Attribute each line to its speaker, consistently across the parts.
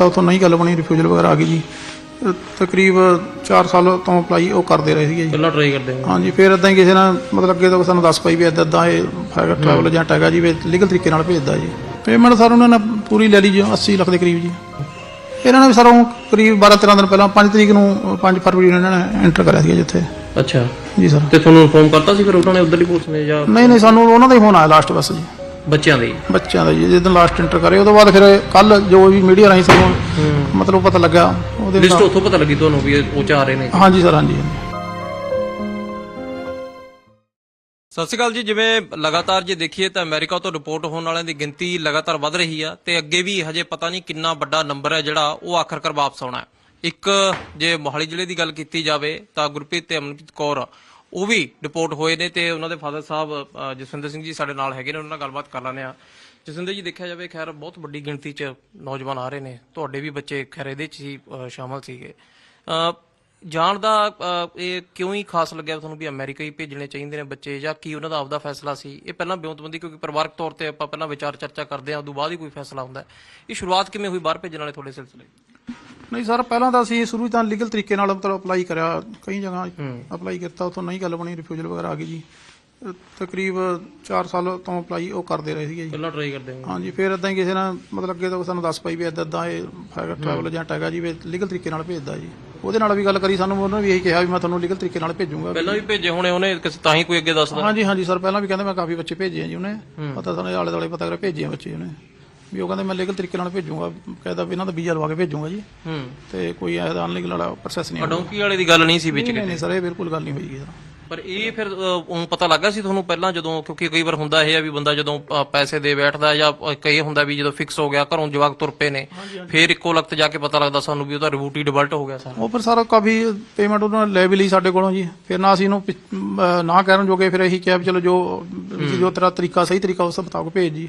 Speaker 1: ਕੀਤਾ ਉੱਥੋਂ ਨਹੀਂ ਗੱਲ ਬਣੀ ਰਿਫਿਊਜ਼ਲ ਵਗੈਰਾ ਆ ਗਈ ਜੀ। ਤਕਰੀਬ 4 ਸਾਲ ਤੋਂ ਅਪਲਾਈ ਉਹ ਕਰਦੇ ਰਹੇ ਸੀਗੇ ਜੀ।
Speaker 2: ਪਹਿਲਾਂ ਟਰਾਈ ਕਰਦੇ ਹਾਂ
Speaker 1: ਹਾਂਜੀ ਫਿਰ ਇਦਾਂ ਹੀ ਕਿਸੇ ਨੇ ਮਤਲਬ ਅੱਗੇ ਤੋਂ ਸਾਨੂੰ ਦੱਸ ਪਈ ਵੀ ਇਦਾਂ ਇਦਾਂ ਇਹ ਹੈਗਾ ਟਰੈਵਲ ਏਜੰਟ ਹੈਗਾ ਜੀ ਵੀ ਲੀਗਲ ਤਰੀਕੇ ਨਾਲ ਭੇਜਦਾ ਜੀ। ਪੇਮੈਂਟ ਸਰ ਉਹਨਾਂ ਨੇ ਪੂਰੀ ਲੈ ਲਈ ਜੀ 80 ਲੱਖ ਦੇ ਕਰੀਬ ਜੀ। ਇਹਨਾਂ ਨੇ ਸਰ ਕਰੀਬ 12 13 ਦਿਨ ਪਹਿਲਾਂ 5 ਤਰੀਕ ਨੂੰ 5 ਫਰਵਰੀ ਨੂੰ ਇਹਨਾਂ ਨੇ ਐਂਟਰ ਕਰਿਆ ਸੀ ਜਿੱਥੇ।
Speaker 2: ਅੱਛਾ।
Speaker 1: ਜੀ ਸਰ।
Speaker 2: ਤੇ ਤੁਹਾਨੂੰ ਇਨਫੋਰਮ ਕਰਤਾ ਸੀ ਫਿਰ ਉਹਨਾਂ ਨੇ ਉਧਰਲੀ ਪੁਲਿਸ ਨੇ ਜਾਂ
Speaker 1: ਨਹੀਂ ਨਹੀਂ ਸਾਨੂੰ ਉਹਨਾਂ ਦਾ ਹੀ ਫੋਨ ਆਇਆ ਲਾਸਟ ਬਸ ਜੀ।
Speaker 2: ਬੱਚਿਆਂ ਦੇ?
Speaker 1: ਬੱਚਿਆਂ ਦਾ ਜੀ ਜਦੋਂ ਲਾਸਟ ਐਂਟਰ ਕਰੇ ਉਹਦੇ ਬਾਅਦ ਫਿਰ ਕੱਲ ਜੋ ਵੀ ਮੀਡੀਆ ਰਾਹੀਂ ਸਾਨੂੰ ਮਤਲਬ ਪਤਾ ਲੱਗਾ ਉਹਦੇ
Speaker 2: ਲਿਸਟ ਉੱਥੋਂ ਪਤਾ ਲੱਗੀ ਤੁਹਾਨੂੰ ਵੀ ਇਹ ਉਹ ਚ ਆ ਰਹੇ ਨੇ।
Speaker 1: ਹਾਂਜੀ ਸਰ ਹਾਂਜੀ ਹਾਂਜੀ।
Speaker 3: ਸਤਿ ਸ਼੍ਰੀ ਅਕਾਲ ਜੀ ਜਿਵੇਂ ਲਗਾਤਾਰ ਜੇ ਦੇਖੀਏ ਤਾਂ ਅਮਰੀਕਾ ਤੋਂ ਰਿਪੋਰਟ ਹੋਣ ਵਾਲਿਆਂ ਦੀ ਗਿਣਤੀ ਲਗਾਤਾਰ ਵੱਧ ਰਹੀ ਆ ਤੇ ਅੱਗੇ ਵੀ ਹਜੇ ਪਤਾ ਨਹੀਂ ਕਿੰਨਾ ਵੱਡਾ ਨੰਬਰ ਹੈ ਜਿਹੜਾ ਉਹ ਆਖਰਕਾਰ ਵਾਪਸ ਆਉਣਾ ਹੈ। ਇੱਕ ਜੇ ਮੋਹਾਲੀ ਜ਼ਿਲ੍ਹੇ ਦੀ ਗੱਲ ਕੀਤੀ ਜਾਵੇ ਤਾਂ ਗੁਰਪ੍ਰੀਤ ਤੇ ਅਮਨਪ੍ਰੀਤ ਕੌਰ ਉਹ ਵੀ ਰਿਪੋਰਟ ਹੋਏ ਨੇ ਤੇ ਉਹਨਾਂ ਦੇ ਫਾਦਰ ਸਾਹਿਬ ਜਸਵਿੰਦਰ ਸਿੰਘ ਜੀ ਸਾਡੇ ਨਾਲ ਹੈਗੇ ਨੇ ਉਹਨਾਂ ਨਾਲ ਗੱਲਬਾਤ ਕਰ ਲੈਂਦੇ ਆ ਜਸਵਿੰਦਰ ਜੀ ਦੇਖਿਆ ਜਾਵੇ ਖੈਰ ਬਹੁਤ ਵੱਡੀ ਗਿਣਤੀ 'ਚ ਨੌਜਵਾਨ ਆ ਰਹੇ ਨੇ। ਤੁਹਾਡੇ ਵੀ ਬੱਚੇ ਖੈਰ ਇਹਦੇ 'ਚ ਹੀ ਅ, ਸ਼ਾਮਲ ਸੀਗੇ। ਜਾਣ ਦਾ ਇਹ ਕਿਉਂ ਹੀ ਖਾਸ ਲੱਗਿਆ ਤੁਹਾਨੂੰ ਵੀ ਅਮਰੀਕਾ ਹੀ ਭੇਜਣੇ ਚਾਹੀਦੇ ਨੇ ਬੱਚੇ ਜਾਂ ਕੀ ਉਹਨਾਂ ਦਾ ਆਪਦਾ ਫੈਸਲਾ ਸੀ? ਇਹ ਪਹਿਲਾਂ ਬਿਉਂਤਬੰਦੀ ਕਿਉਂਕਿ ਪਰਿਵਾਰਕ ਤੌਰ ਤੇ ਆਪਾਂ ਪਹਿਲਾਂ ਵਿਚਾਰ ਚਰਚਾ ਕਰਦੇ ਹਾਂ ਉਦੋਂ ਬਾਅਦ ਹੀ ਕੋਈ ਫੈਸਲਾ ਹੁੰਦਾ। ਇਹ ਸ਼ੁਰੂਆਤ ਕਿਵੇਂ ਹੋਈ? ਬਾਹਰ ਭੇਜਣ ਵਾਲੇ ਤੁਹਾਡੇ ਸਿਲਸਿਲੇ
Speaker 1: ਨਹੀਂ ਸਰ ਪਹਿਲਾਂ ਤਾਂ ਅਸੀਂ ਸ਼ੁਰੂ ਤਾਂ ਲੀਗਲ ਤਰੀਕੇ ਨਾਲ ਮਤਲਬ ਅਪਲਾਈ ਕਰਿਆ ਕਈ ਜਗ੍ਹਾ। ਅਪਲਾਈ ਕੀਤਾ ਉੱਥੋਂ ਨਹੀਂ ਗੱਲ ਬਣੀ ਰਿਫਿਊਜ਼ਲ ਵਗੈਰਾ ਆ ਗਈ ਜੀ। ਤਕਰੀਬ 4 ਸਾਲ ਤੋਂ ਅਪਲਾਈ ਉਹ ਕਰਦੇ ਰਹੇ ਸੀਗੇ ਜੀ।
Speaker 2: ਪਹਿਲਾਂ ਟਰਾਈ ਕਰਦੇ ਹਾਂ
Speaker 1: ਹਾਂਜੀ ਫਿਰ ਇਦਾਂ ਹੀ ਕਿਸੇ ਨੇ ਮਤਲਬ ਅੱਗੇ ਤੋਂ ਸਾਨੂੰ ਦੱਸ ਪਈ ਵੀ ਇਦਾਂ ਇਦਾਂ ਇਹ ਹੈਗਾ ਟਰੈਵਲ ਏਜੰਟ ਹੈਗਾ ਜੀ ਵੀ ਲੀਗਲ ਤਰੀਕੇ ਨਾਲ ਭੇਜਦਾ ਜੀ। ਉਹਦੇ ਨਾਲ ਵੀ ਗੱਲ ਕਰੀ ਸਾਨੂੰ ਉਹਨੇ ਵੀ ਇਹੀ ਕਿਹਾ ਵੀ ਮੈਂ ਤੁਹਾਨੂੰ ਲੀਗਲ ਤਰੀਕੇ ਨਾਲ ਭੇਜੂੰਗਾ।
Speaker 3: ਪਹਿਲਾਂ ਵੀ ਭੇਜੇ ਹੋਣੇ ਉਹਨੇ ਕਿਸੇ ਤਾਂ ਹੀ ਕੋਈ ਅੱਗੇ ਦੱਸਦਾ।
Speaker 1: ਹਾਂਜੀ ਹਾਂਜੀ ਸਰ ਪਹਿਲਾਂ ਵੀ ਕਹਿੰਦੇ ਮੈਂ ਕਾਫੀ ਬੱਚੇ ਭੇਜੇ ਆ ਜੀ ਉਹਨੇ। ਪਤਾ ਸਾਨੂੰ ਆਲੇ ਦੁਆਲੇ ਪਤਾ ਕਰ ਭੇਜੇ ਆ ਬੱਚੇ ਉਹਨੇ। ਵੀ ਉਹ ਕਹਿੰਦੇ ਮੈਂ ਲੀਗਲ ਤਰੀਕੇ ਨਾਲ ਭੇਜੂੰਗਾ ਕਹਿੰਦਾ ਵੀ ਇਹਨਾਂ ਦਾ ਵੀਜ਼ਾ ਲਵਾ ਕੇ ਭੇਜੂੰਗਾ ਜੀ।
Speaker 3: ਹੂੰ।
Speaker 1: ਤੇ ਕੋਈ ਇਹਦਾ ਅਨਲੀਗਲ ਵਾਲਾ ਪ੍ਰੋਸੈਸ ਨਹੀਂ ਹੋਣਾ
Speaker 3: ਡੌਂਕੀ ਵਾਲੇ ਦੀ ਗੱਲ ਨਹੀਂ ਸੀ ਵਿੱਚ
Speaker 1: ਨਹੀਂ ਨਹੀਂ ਸਰ ਇਹ ਬਿਲਕੁਲ ਗੱਲ ਨਹੀਂ ਹੋਈ ਸਰ
Speaker 3: ਪਰ ਇਹ ਫਿਰ ਉਹ ਪਤਾ ਲੱਗਾ ਸੀ ਤੁਹਾਨੂੰ ਪਹਿਲਾਂ ਜਦੋਂ ਕਿਉਂਕਿ ਕਈ ਵਾਰ ਹੁੰਦਾ ਇਹ ਆ ਵੀ ਬੰਦਾ ਜਦੋਂ ਅ, ਪੈਸੇ ਦੇ ਬੈਠਦਾ ਜਾਂ ਅ, ਕਈ ਹੁੰਦਾ ਵੀ ਜਦੋਂ ਫਿਕਸ ਹੋ ਗਿਆ ਘਰੋਂ ਜਵਾਕ ਤੁਰ ਪਏ ਨੇ ਫਿਰ ਇੱਕੋ ਲਖਤ ਜਾ ਕੇ ਪਤਾ ਲੱਗਦਾ ਸਾਨੂੰ ਵੀ ਉਹਦਾ ਰਿਬੂਟ ਹੀ ਡਿਵਲਟ ਹੋ ਗਿਆ ਸਾਰਾ।
Speaker 1: ਉਹ ਫਿਰ ਸਾਰਾ ਕਾਫੀ ਪੇਮੈਂਟ ਉਹਨਾਂ ਨੇ ਲੈ ਵੀ ਲਈ ਸਾਡੇ ਕੋਲੋਂ ਜੀ। ਫਿਰ ਨਾ ਅਸੀਂ ਇਹਨੂੰ ਅਹ ਨਾ ਕਰਨ ਜੋਗੇ ਫਿਰ ਇਹੀ ਕਿਹਾ ਵੀ ਚਲੋ ਜੋ ਵੀ ਜੋ ਤੇਰਾ ਤਰੀਕਾ ਸਹੀ ਤਰੀਕਾ ਉਸ ਮੁਤਾਬਕ ਭੇਜ ਜੀ।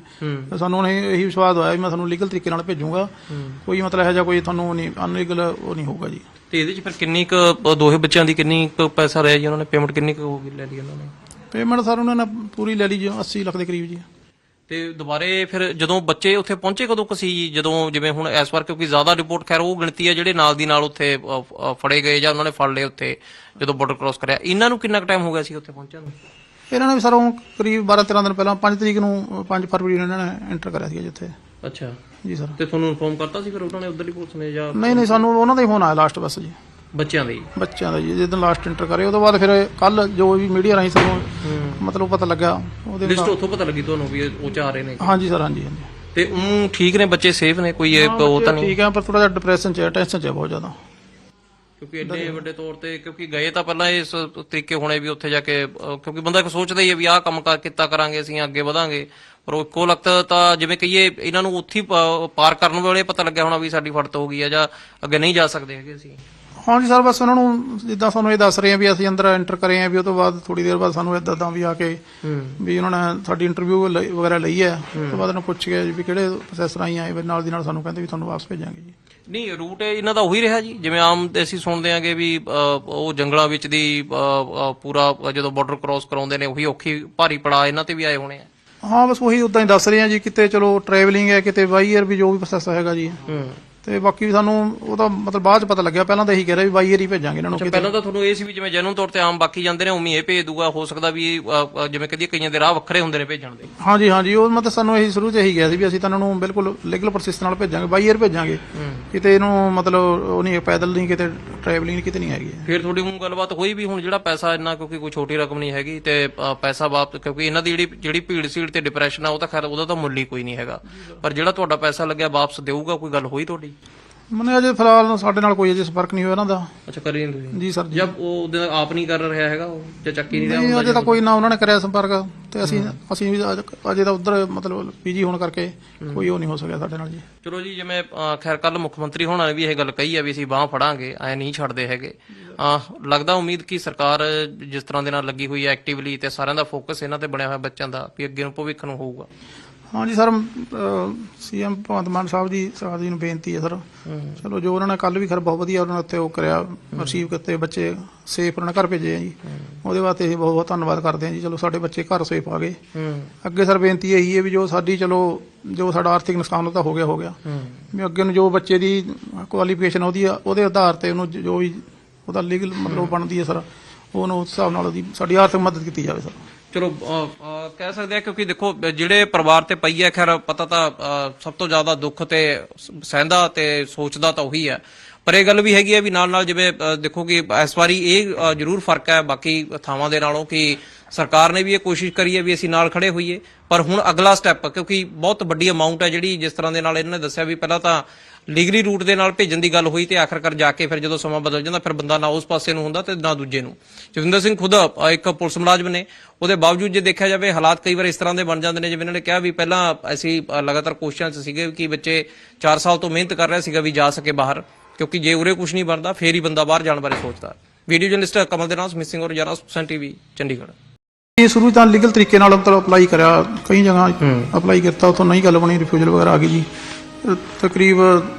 Speaker 1: ਸਾਨੂੰ ਉਹਨੇ ਇਹੀ ਵਿਸ਼ਵਾਸ ਹੋਇਆ ਵੀ ਮੈਂ ਤੁਹਾਨੂੰ ਲੀਗਲ ਤਰੀਕੇ ਨਾਲ ਭੇਜੂੰਗਾ। ਕੋਈ ਮਤਲਬ ਇਹੋ ਜਿਹਾ ਕੋਈ ਤੁਹਾਨੂੰ ਨਹੀਂ ਅਨਲੀਗਲ ਉਹ ਨਹੀਂ ਹੋਊਗਾ ਜੀ।
Speaker 3: ਤੇ ਇਹਦੇ ਚ ਫਿਰ ਕਿੰਨੀ ਕੁ ਦੋਹੇ ਬੱਚਿਆਂ ਦੀ ਕਿੰਨੀ ਕੁ ਪੈਸਾ ਰਿਹਾ ਜੀ ਉਹਨਾਂ ਨੇ? ਪੇਮੈਂਟ ਕਿੰਨੀ ਕੁ ਹੋ ਗਈ ਲੈ ਲਈ ਉਹਨਾਂ ਨੇ?
Speaker 1: ਪੇਮੈਂਟ ਸਰ ਉਹਨਾਂ ਨੇ ਪੂਰੀ ਲੈ ਲਈ ਜੀ 80 ਲੱਖ ਦੇ ਕਰੀਬ ਜੀ।
Speaker 3: ਤੇ ਦੁਬਾਰੇ ਫਿਰ ਜਦੋਂ ਬੱਚੇ ਉੱਥੇ ਪਹੁੰਚੇ ਕਦੋਂ ਕੁ ਸੀ ਜੀ? ਜਦੋਂ ਜਿਵੇਂ ਹੁਣ ਇਸ ਵਾਰ ਕਿਉਂਕਿ ਜ਼ਿਆਦਾ ਰਿਪੋਰਟ ਖੈਰ ਉਹ ਗਿਣਤੀ ਹੈ ਜਿਹੜੇ ਨਾਲ ਦੀ ਨਾਲ ਉੱਥੇ ਅ, ਅ, ਫੜੇ ਗਏ ਜਾਂ ਉਹਨਾਂ ਨੇ ਫੜ ਲਏ ਉੱਥੇ ਜਦੋਂ ਬਾਰਡਰ ਕ੍ਰਾਸ ਕਰਿਆ। ਇਹਨਾਂ ਨੂੰ ਕਿੰਨਾ ਕੁ ਟਾਈਮ ਹੋ ਗਿਆ ਸੀ ਉੱਥੇ ਪਹੁੰਚਣ ਨੂੰ?
Speaker 1: ਇਹਨਾਂ ਨੇ ਵੀ ਸਰ ਉਹ ਕਰੀਬ 12 13 ਦਿਨ ਪਹਿਲਾਂ 5 ਤਰੀਕ ਨੂੰ 5 ਫਰਵਰੀ ਨੂੰ ਇਹਨਾਂ ਨੇ ਐਂਟਰ ਕਰਿਆ ਸੀ ਜਿੱਥੇ
Speaker 2: ਅੱਛਾ।
Speaker 1: ਜੀ ਸਰ।
Speaker 2: ਤੇ ਤੁਹਾਨੂੰ ਇਨਫੋਰਮ ਕਰਤਾ ਸੀ ਫਿਰ ਉਹਨਾਂ ਨੇ ਉਧਰਲੀ ਪੁਲਿਸ ਨੇ ਜਾਂ
Speaker 1: ਨਹੀਂ ਨਹੀਂ ਸਾਨੂੰ ਉਹਨਾਂ ਦਾ ਹੀ ਫੋਨ ਆਇਆ ਲਾਸਟ ਬਸ ਜੀ।
Speaker 2: ਬੱਚਿਆਂ ਦੇ ਹੀ?
Speaker 1: ਬੱਚਿਆਂ ਦਾ ਜੀ ਜਦੋਂ ਲਾਸਟ ਐਂਟਰ ਕਰੇ ਉਹਦੇ ਬਾਅਦ ਫਿਰ ਕੱਲ ਜੋ ਵੀ ਮੀਡੀਆ ਰਾਹੀਂ ਸਾਨੂੰ ਮਤਲਬ ਪਤਾ ਲੱਗਾ ਉਹਦੇ
Speaker 2: ਲਿਸਟ
Speaker 1: ਨਾਲ
Speaker 2: ਉੱਥੋਂ ਪਤਾ ਲੱਗੀ ਤੁਹਾਨੂੰ ਵੀ ਇਹ ਉਹ ਚ ਆ ਰਹੇ ਨੇ।
Speaker 1: ਹਾਂਜੀ ਸਰ ਹਾਂਜੀ ਹਾਂਜੀ।
Speaker 3: ਤੇ ਉਹ ਠੀਕ ਨੇ ਬੱਚੇ ਸੇਫ ਨੇ? ਕੋਈ ਇਹ ਉਹ ਤਾਂ ਨਹੀਂ?
Speaker 1: ਠੀਕ ਹੈ ਪਰ ਥੋੜਾ ਜਿਹਾ ਡਿਪਰੈਸ਼ਨ ਚ ਹੈ ਟੈਨਸ਼ਨ ਚ ਹੈ ਬਹੁਤ ਜ਼ਿਆਦਾ।
Speaker 3: ਕਿਉਂਕਿ ਐਡੇ ਵੱਡੇ ਤੌਰ ਤੇ ਕਿਉਂਕਿ ਗਏ ਤਾਂ ਪਹਿਲਾਂ ਇਸ ਤਰੀਕੇ ਹੋਣੇ ਵੀ ਉੱਥੇ ਜਾ ਕੇ ਅਹ, ਕਿਉਂਕਿ ਬੰਦਾ ਇੱਕ ਸੋਚਦਾ ਹੀ ਹੈ ਵੀ ਆਹ ਕੰਮ ਕਰ ਕੀਤਾ ਕਰਾਂਗੇ ਅਸੀਂ ਅੱਗੇ ਵਧਾਂਗੇ। ਪਰ ਉਹ ਇੱਕੋ ਲਖਤ ਤਾਂ ਜਿਵੇਂ ਕਹੀਏ ਇਹਨਾਂ ਨੂੰ ਉੱਥੇ ਪਾਰ ਕਰਨ ਵੇਲੇ ਪਤਾ ਲੱਗਿਆ ਹੋਣਾ ਵੀ ਸਾਡੀ ਫੜਤ ਹੋ ਗਈ ਹੈ ਜਾਂ ਅੱਗੇ ਨਹੀਂ ਜਾ ਸਕਦੇ ਹੈਗੇ ਅਸੀਂ।
Speaker 1: ਹਾਂਜੀ ਸਰ ਬਸ ਉਹਨਾਂ ਨੂੰ ਜਿੱਦਾਂ ਸਾਨੂੰ ਇਹ ਦੱਸ ਰਹੇ ਆ ਵੀ ਅਸੀਂ ਅੰਦਰ ਐਂਟਰ ਕਰੇ ਆ ਵੀ ਉਹ ਤੋਂ ਬਾਅਦ ਥੋੜੀ ਦੇਰ ਬਾਅਦ ਸਾਨੂੰ ਇਦਾਂ ਦਾ ਵੀ ਆ ਕੇ ਵੀ ਉਹਨਾਂ ਨੇ ਸਾਡੀ ਇੰਟਰਵਿਊ ਵਗੈਰਾ ਲਈ ਹੈ। ਉਸ ਤੋਂ ਬਾਅਦ ਉਹਨਾਂ ਪੁੱਛ ਕੇ ਵੀ ਕਿਹੜੇ ਪ੍ਰੋਸੈਸ ਰਾਹੀਂ ਆਏ ਵੀ ਨਾਲ ਦੀ ਨਾਲ ਸਾਨੂੰ ਕਹਿੰਦੇ ਵੀ ਤੁਹਾਨੂੰ ਵਾਪਸ ਭੇਜਾਂਗੇ ਜੀ।
Speaker 3: ਨਹੀਂ ਰੂਟ ਇਹਨਾਂ ਦਾ ਉਹੀ ਰਿਹਾ ਜੀ। ਜਿਵੇਂ ਆਮ ਅਸੀਂ ਸੁਣਦੇ ਆਂਗੇ ਵੀ ਉਹ ਜੰਗਲਾਂ ਵਿੱਚ ਦੀ ਪੂਰਾ ਜਦੋਂ ਬਾਰਡਰ ਕ੍ਰਾਸ ਕਰਾਉਂਦੇ ਨੇ ਉਹੀ ਔਖੀ ਭਾਰੀ ਪੜਾ ਇਹਨਾਂ ਤੇ ਵੀ ਆਏ ਹੋਣੇ ਆ।
Speaker 1: ਹਾਂ ਬਸ ਉਹੀ ਉਦਾਂ ਹੀ ਦੱਸ ਰਹੇ ਆ ਜੀ ਕਿਤੇ ਚਲੋ ਟਰੈਵਲਿੰਗ ਹੈ ਕਿਤੇ ਬਾਈ ਏਅਰ ਵੀ ਜੋ ਵੀ ਪ੍ਰੋਸੈਸ ਹੈਗਾ ਜੀ। ਤੇ ਬਾਕੀ ਵੀ ਸਾਨੂੰ ਉਹਦਾ ਮਤਲਬ ਬਾਅਦ ਚ ਪਤਾ ਲੱਗਿਆ ਪਹਿਲਾਂ ਤਾਂ ਇਹੀ ਕਹਿ ਰਿਹਾ ਵੀ ਬਾਈ ਏਅਰ ਹੀ ਭੇਜਾਂਗੇ ਇਹਨਾਂ ਨੂੰ
Speaker 3: ਅੱਛਾ ਪਹਿਲਾਂ ਤਾਂ ਤੁਹਾਨੂੰ ਇਹ ਸੀ ਵੀ ਜਿਵੇਂ ਜੈਨੂਨ ਤੌਰ ਤੇ ਆਮ ਬਾਕੀ ਜਾਂਦੇ ਨੇ ਉਮੀ ਇਹ ਭੇਜ ਦੂਗਾ ਹੋ ਸਕਦਾ ਵੀ ਜਿਵੇਂ ਕਹਦੀ ਕਈਆਂ ਦੇ ਰਾਹ ਵੱਖਰੇ ਹੁੰਦੇ ਨੇ ਭੇਜਣ ਦੇ।
Speaker 1: ਹਾਂਜੀ ਹਾਂਜੀ ਉਹ ਮਤਲਬ ਸਾਨੂੰ ਇਹੀ ਸ਼ੁਰੂ ਚ ਇਹੀ ਗਿਆ ਸੀ ਵੀ ਅਸੀਂ ਤਾਂ ਇਹਨਾਂ ਨੂੰ ਬਿਲਕੁਲ ਲੀਗਲ ਪ੍ਰੋਸੈਸ ਨਾਲ ਭੇਜਾਂਗੇ ਬਾਈ ਏਅਰ ਭੇਜਾਂਗੇ। ਕਿਤੇ ਇਹਨੂੰ ਮਤਲਬ ਉਹ ਨਹੀਂ ਪੈਦਲ ਨਹੀਂ ਕਿਤੇ ਟਰੈਵਲਿੰਗ ਕਿਤੇ ਨਹੀਂ ਹੈਗੀ
Speaker 3: ਫਿਰ ਤੁਹਾਡੀ ਹੁਣ ਗੱਲਬਾਤ ਹੋਈ ਵੀ ਹੁਣ ਜਿਹੜਾ ਪੈਸਾ ਇੰਨਾ ਕਿਉਂਕਿ ਕੋਈ ਛੋਟੀ ਰਕਮ ਨਹੀਂ ਹੈਗੀ ਤੇ ਅਹ, ਪੈਸਾ ਵਾਪਸ ਕਿਉਂਕਿ ਇਹਨਾਂ ਦੀ ਜਿਹੜੀ ਜਿਹੜੀ ਭੀੜ ਸੀੜ ਤੇ ਡਿਪਰੈਸ਼ਨ ਆ ਉਹ ਤਾਂ ਖੈਰ ਉਹਦਾ ਤਾਂ ਮੁੱਲ ਹੀ ਕੋਈ ਨਹੀਂ ਹੈਗਾ। ਪਰ ਜਿਹੜਾ ਤੁਹਾਡਾ ਪੈਸਾ ਲੱਗਿਆ ਵਾਪਸ ਦੇਊਗਾ ਕੋਈ ਗੱਲ ਹੋਈ ਤੁਹਾਡੀ?
Speaker 1: ਮਨੇ ਅਜੇ ਫਿਲਹਾਲ ਸਾਡੇ ਨਾਲ ਕੋਈ ਅਜੇ ਸੰਪਰਕ ਨਹੀਂ ਹੋਇਆ ਇਹਨਾਂ ਦਾ।
Speaker 2: ਅੱਛਾ ਕਰੀ ਨਹੀਂ ਤੁਸੀਂ?
Speaker 1: ਜੀ ਸਰ ਜੀ।
Speaker 2: ਜਦ ਉਹ ਉਹਦੇ ਨਾਲ ਆਪ ਨਹੀਂ ਕਰ ਰਿਹਾ ਹੈਗਾ ਉਹ ਜਾਂ ਚੱਕੀ ਨਹੀਂ ਰਿਹਾ
Speaker 1: ਨਹੀਂ ਅਜੇ ਤਾਂ ਕੋਈ ਨਾ ਉਹਨਾਂ ਨੇ ਕਰਿਆ ਸੰਪਰਕ ਤੇ ਅਸੀਂ ਅਸੀਂ ਵੀ ਅਜ- ਅਜੇ ਤਾਂ ਉਧਰ ਮਤਲਬ ਪੀਜੀ ਹੋਣ ਕਰਕੇ ਕੋਈ ਉਹ ਨਹੀਂ ਹੋ ਸਕਿਆ ਸਾਡੇ ਨਾਲ ਜੀ।
Speaker 3: ਚਲੋ ਜੀ ਜਿਵੇਂ ਅਹ, ਖੈਰ ਕੱਲ ਮੁੱਖ ਮੰਤਰੀ ਹੋਣਾ ਨੇ ਵੀ ਇਹ ਗੱਲ ਕਹੀ ਆ ਵੀ ਅਸੀਂ ਬਾਹ ਫੜਾਂਗੇ ਐ ਨਹੀਂ ਛੱਡਦੇ ਹੈਗੇ। ਅਹ, ਲੱਗਦਾ ਉਮੀਦ ਕਿ ਸਰਕਾਰ ਜਿਸ ਤਰ੍ਹਾਂ ਦੇ ਨਾਲ ਲੱਗੀ ਹੋਈ ਹੈ ਐਕਟਿਵਲੀ ਤੇ ਸਾਰਿਆਂ ਦਾ ਫੋਕਸ ਇਹਨਾਂ ਤੇ ਬਣਿਆ ਹੋਇਆ ਬੱਚਿਆਂ ਦਾ ਵੀ ਅੱਗੇ ਨੂੰ ਭਵਿੱਖ ਨੂੰ ਹੋਊਗਾ।
Speaker 1: ਹਾਂਜੀ ਸਰ ਸੀਐਮ ਭਗਵੰਤ ਮਾਨ ਸਾਹਿਬ ਜੀ ਨੂੰ ਬੇਨਤੀ ਹੈ ਸਰ। ਚਲੋ ਜੋ ਉਹਨਾਂ ਨੇ ਕੱਲ ਵੀ ਖਰ ਬਹੁਤ ਵਧੀਆ ਉਹਨਾਂ ਨੇ ਉੱਥੇ ਉਹ ਕਰਿਆ ਰਿਸੀਵ ਕੀਤੇ ਬੱਚੇ ਸੇਫ ਉਹਨਾਂ ਘਰ ਭੇਜੇ ਆ ਜੀ। ਉਹਦੇ ਵਾਸਤੇ ਅਸੀਂ ਬਹੁਤ ਬਹੁਤ ਧੰਨਵਾਦ ਕਰਦੇ ਹਾਂ ਜੀ। ਚਲੋ ਸਾਡੇ ਬੱਚੇ ਘਰ ਸੇਫ ਆ ਗਏ। ਅੱਗੇ ਸਰ ਬੇਨਤੀ ਇਹੀ ਹੈ ਵੀ ਜੋ ਸਾਡੀ ਚਲੋ ਜੋ ਸਾਡਾ ਆਰਥਿਕ ਨੁਕਸਾਨ ਉਹ ਤਾਂ ਹੋ ਗਿਆ ਹੋ ਗਿਆ। ਵੀ ਅੱਗੇ ਨੂੰ ਜੋ ਬੱਚੇ ਦੀ ਕੁਆਲੀਫਿਕੇਸ਼ਨ ਉਹਦੀ ਆ ਉਹਦੇ ਆਧਾਰ ਤੇ ਉਹਨੂੰ ਜੋ ਵੀ ਉਹਦਾ ਲੀਗਲ ਮਤਲਬ ਬਣਦੀ ਹੈ ਸਰ। ਉਹਨੂੰ ਉਸ ਹਿਸਾਬ ਨਾਲ ਉਹਦੀ ਸਾਡੀ ਆਰਥਿਕ ਮਦਦ ਕੀਤੀ ਜਾਵੇ ਸਰ।
Speaker 4: ਚਲੋ ਅ, ਅ, ਕਹਿ ਸਕਦੇ ਆ ਕਿਉਂਕਿ ਦੇਖੋ ਜਿਹੜੇ ਪਰਿਵਾਰ ਤੇ ਪਈ ਹੈ ਖੈਰ ਪਤਾ ਤਾਂ ਅ, ਸਭ ਤੋਂ ਜ਼ਿਆਦਾ ਦੁੱਖ ਤੇ ਸ- ਸਹਿੰਦਾ ਤੇ ਸੋਚਦਾ ਤਾਂ ਉਹੀ ਹੈ। ਪਰ ਇਹ ਗੱਲ ਵੀ ਹੈਗੀ ਹੈ ਵੀ ਨਾਲ ਨਾਲ ਜਿਵੇਂ ਅ, ਦੇਖੋ ਕਿ ਇਸ ਵਾਰੀ ਇਹ ਅ, ਜ਼ਰੂਰ ਫ਼ਰਕ ਹੈ ਬਾਕੀ ਥਾਵਾਂ ਦੇ ਨਾਲੋਂ ਕਿ ਸਰਕਾਰ ਨੇ ਵੀ ਇਹ ਕੋਸ਼ਿਸ਼ ਕਰੀ ਹੈ ਵੀ ਅਸੀਂ ਨਾਲ ਖੜੇ ਹੋਈਏ। ਪਰ ਹੁਣ ਅਗਲਾ ਸਟੈਪ ਕਿਉਂਕਿ ਬਹੁਤ ਵੱਡੀ ਅਮਾਉਂਟ ਹੈ ਜਿਹੜੀ ਜਿਸ ਤਰ੍ਹਾਂ ਦੇ ਨਾਲ ਇਹਨਾਂ ਨੇ ਦੱਸਿਆ ਵੀ ਪਹਿਲਾਂ ਤਾਂ ਲੀਗਲੀ ਰੂਟ ਦੇ ਨਾਲ ਭੇਜਣ ਦੀ ਗੱਲ ਹੋਈ ਤੇ ਆਖਰਕਾਰ ਜਾ ਕੇ ਫਿਰ ਜਦੋਂ ਸਮਾਂ ਬਦਲ ਜਾਂਦਾ ਫਿਰ ਬੰਦਾ ਨਾ ਉਸ ਪਾਸੇ ਨੂੰ ਹੁੰਦਾ ਤੇ ਨਾ ਦੂਜੇ ਨੂੰ। ਜਗਵਿੰਦਰ ਸਿੰਘ ਖੁਦ ਇੱਕ ਪੁਲਿਸ ਮੁਲਾਜ਼ਮ ਨੇ ਉਹਦੇ ਬਾਵਜੂਦ ਜੇ ਦੇਖਿਆ ਜਾਵੇ ਹਾਲਾਤ ਕਈ ਵਾਰ ਇਸ ਤਰ੍ਹਾਂ ਦੇ ਬਣ ਜਾਂਦੇ ਨੇ ਜਿਵੇਂ ਇਹਨਾਂ ਨੇ ਕਿਹਾ ਵੀ ਪਹਿਲਾਂ ਅਸੀਂ ਲਗਾਤਾਰ ਕੋਸ਼ਿਸ਼ਾਂ 'ਚ ਸੀਗੇ ਕਿ ਬੱਚੇ 4 ਸਾਲ ਤੋਂ ਮਿਹਨਤ ਕਰ ਰਿਹਾ ਸੀਗਾ ਵੀ ਜਾ ਸਕੇ ਬਾਹਰ ਕਿਉਂਕਿ ਜੇ ਉਰੇ ਕੁਝ ਨਹੀਂ ਬਣਦਾ ਫੇਰ ਹੀ ਬੰਦਾ ਬਾਹਰ ਜਾਣ ਬਾਰੇ ਸੋਚਦਾ। ਵੀਡੀਓ ਜਰਨਲਿਸਟ ਕਮਲ ਦੇ ਨਾਲ ਮਿਸਿੰਗ ਔਰ 11% ਟੀਵੀ ਚੰਡੀਗੜ੍ਹ।
Speaker 1: ਇਹ ਸ਼ੁਰੂ ਤਾਂ ਲੀਗਲ ਤਰੀਕੇ ਨਾਲ ਮਤਲਬ ਅਪਲਾਈ ਕਰਿਆ ਕਈ ਜਗ੍ਹਾ ਅਪਲਾਈ ਕੀਤਾ ਉਥੋਂ ਨਹੀਂ ਗੱਲ ਬਣੀ ਰਿਫਿਊਜ਼ਲ ਵਗੈਰਾ ਆ ਗਈ ਜੀ। ਤਕਰੀਬ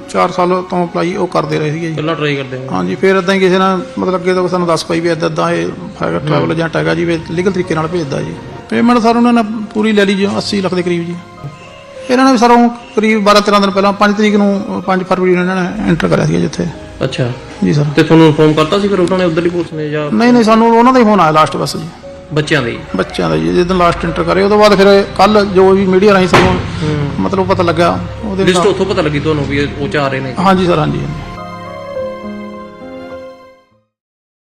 Speaker 1: 4 ਸਾਲ ਤੋਂ ਅਪਲਾਈ ਉਹ ਕਰਦੇ ਰਹੇ ਸੀਗੇ ਜੀ।
Speaker 3: ਪਹਿਲਾਂ ਟਰਾਈ ਕਰਦੇ ਹਾਂ
Speaker 1: ਹਾਂਜੀ ਫਿਰ ਇਦਾਂ ਹੀ ਕਿਸੇ ਨੇ ਮਤਲਬ ਅੱਗੇ ਤੋਂ ਸਾਨੂੰ ਦੱਸ ਪਈ ਵੀ ਇਦਾਂ ਇਦਾਂ ਇਹ ਹੈਗਾ ਟਰੈਵਲ ਏਜੰਟ ਹੈਗਾ ਜੀ ਵੀ ਲੀਗਲ ਤਰੀਕੇ ਨਾਲ ਭੇਜਦਾ ਜੀ। ਪੇਮੈਂਟ ਸਰ ਉਹਨਾਂ ਨੇ ਪੂਰੀ ਲੈ ਲਈ ਜੀ 80 ਲੱਖ ਦੇ ਕਰੀਬ ਜੀ। ਇਹਨਾਂ ਨੇ ਵੀ ਸਰ ਕਰੀਬ 12 13 ਦਿਨ ਪਹਿਲਾਂ 5 ਤਰੀਕ ਨੂੰ 5 ਫਰਵਰੀ ਨੂੰ ਇਹਨਾਂ ਨੇ ਐਂਟਰ ਕਰਿਆ ਸੀ ਜਿੱਥੇ।
Speaker 3: ਅੱਛਾ।
Speaker 1: ਜੀ ਸਰ।
Speaker 3: ਤੇ ਤੁਹਾਨੂੰ ਇਨਫੋਰਮ ਕਰਤਾ ਸੀ ਫਿਰ ਉਹਨਾਂ ਨੇ ਉਧਰਲੀ ਪੁਲਿਸ ਨੇ ਜਾਂ
Speaker 1: ਨਹੀਂ ਨਹੀਂ ਸਾਨੂੰ ਉਹਨਾਂ ਦਾ ਹੀ ਫੋਨ ਆਇਆ ਲਾਸਟ ਬਸ ਜੀ।
Speaker 3: ਬੱਚਿਆਂ ਦੇ?
Speaker 1: ਬੱਚਿਆਂ ਦਾ ਜੀ ਜਦੋਂ ਲਾਸਟ ਐਂਟਰ ਕਰੇ ਉਹਦੇ ਬਾਅਦ ਫਿਰ ਕੱਲ ਜੋ ਵੀ ਮੀਡੀਆ ਰਾਹੀਂ ਸਾਨੂੰ ਮਤਲਬ ਪਤਾ ਲੱਗਾ ਉਹਦੇ
Speaker 3: ਲਿਸਟ ਉੱਥੋਂ ਪਤਾ ਲੱਗੀ ਤੁਹਾਨੂੰ ਵੀ ਇਹ ਉਹ ਚ ਆ ਰਹੇ ਨੇ।
Speaker 1: ਹਾਂਜੀ ਸਰ ਹਾਂਜੀ ਹਾਂਜੀ।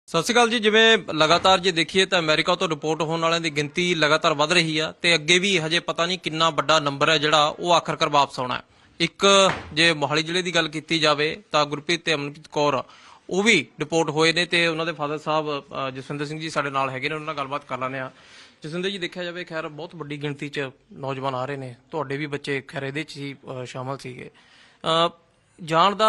Speaker 4: ਸਤਿ ਸ਼੍ਰੀ ਅਕਾਲ ਜੀ ਜਿਵੇਂ ਲਗਾਤਾਰ ਜੇ ਦੇਖੀਏ ਤਾਂ ਅਮਰੀਕਾ ਤੋਂ ਰਿਪੋਰਟ ਹੋਣ ਵਾਲਿਆਂ ਦੀ ਗਿਣਤੀ ਲਗਾਤਾਰ ਵੱਧ ਰਹੀ ਆ ਤੇ ਅੱਗੇ ਵੀ ਹਜੇ ਪਤਾ ਨਹੀਂ ਕਿੰਨਾ ਵੱਡਾ ਨੰਬਰ ਹੈ ਜਿਹੜਾ ਉਹ ਆਖਰਕਾਰ ਵਾਪਸ ਆਉਣਾ ਹੈ। ਇੱਕ ਜੇ ਮੋਹਾਲੀ ਜ਼ਿਲ੍ਹੇ ਦੀ ਗੱਲ ਕੀਤੀ ਜਾਵੇ ਤਾਂ ਗੁਰਪ੍ਰੀਤ ਤੇ ਅਮਨਪ੍ਰੀਤ ਕੌਰ ਉਹ ਵੀ ਡਿਪੋਰਟ ਹੋਏ ਨੇ ਤੇ ਉਹਨਾਂ ਦੇ ਫਾਦਰ ਸਾਹਿਬ ਜਸਵਿੰਦਰ ਸਿੰਘ ਜੀ ਸਾਡੇ ਨਾਲ ਹੈਗੇ ਨੇ ਉਹਨਾਂ ਨਾਲ ਗੱਲਬਾਤ ਕਰ ਲੈਂਦੇ ਆ ਜਸਵਿੰਦਰ ਜੀ ਦੇਖਿਆ ਜਾਵੇ ਖੈਰ ਬਹੁਤ ਵੱਡੀ ਗਿਣਤੀ 'ਚ ਨੌਜਵਾਨ ਆ ਰਹੇ ਨੇ। ਤੁਹਾਡੇ ਵੀ ਬੱਚੇ ਖੈਰ ਇਹਦੇ 'ਚ ਹੀ ਅ, ਸ਼ਾਮਲ ਸੀਗੇ। ਜਾਣ ਦਾ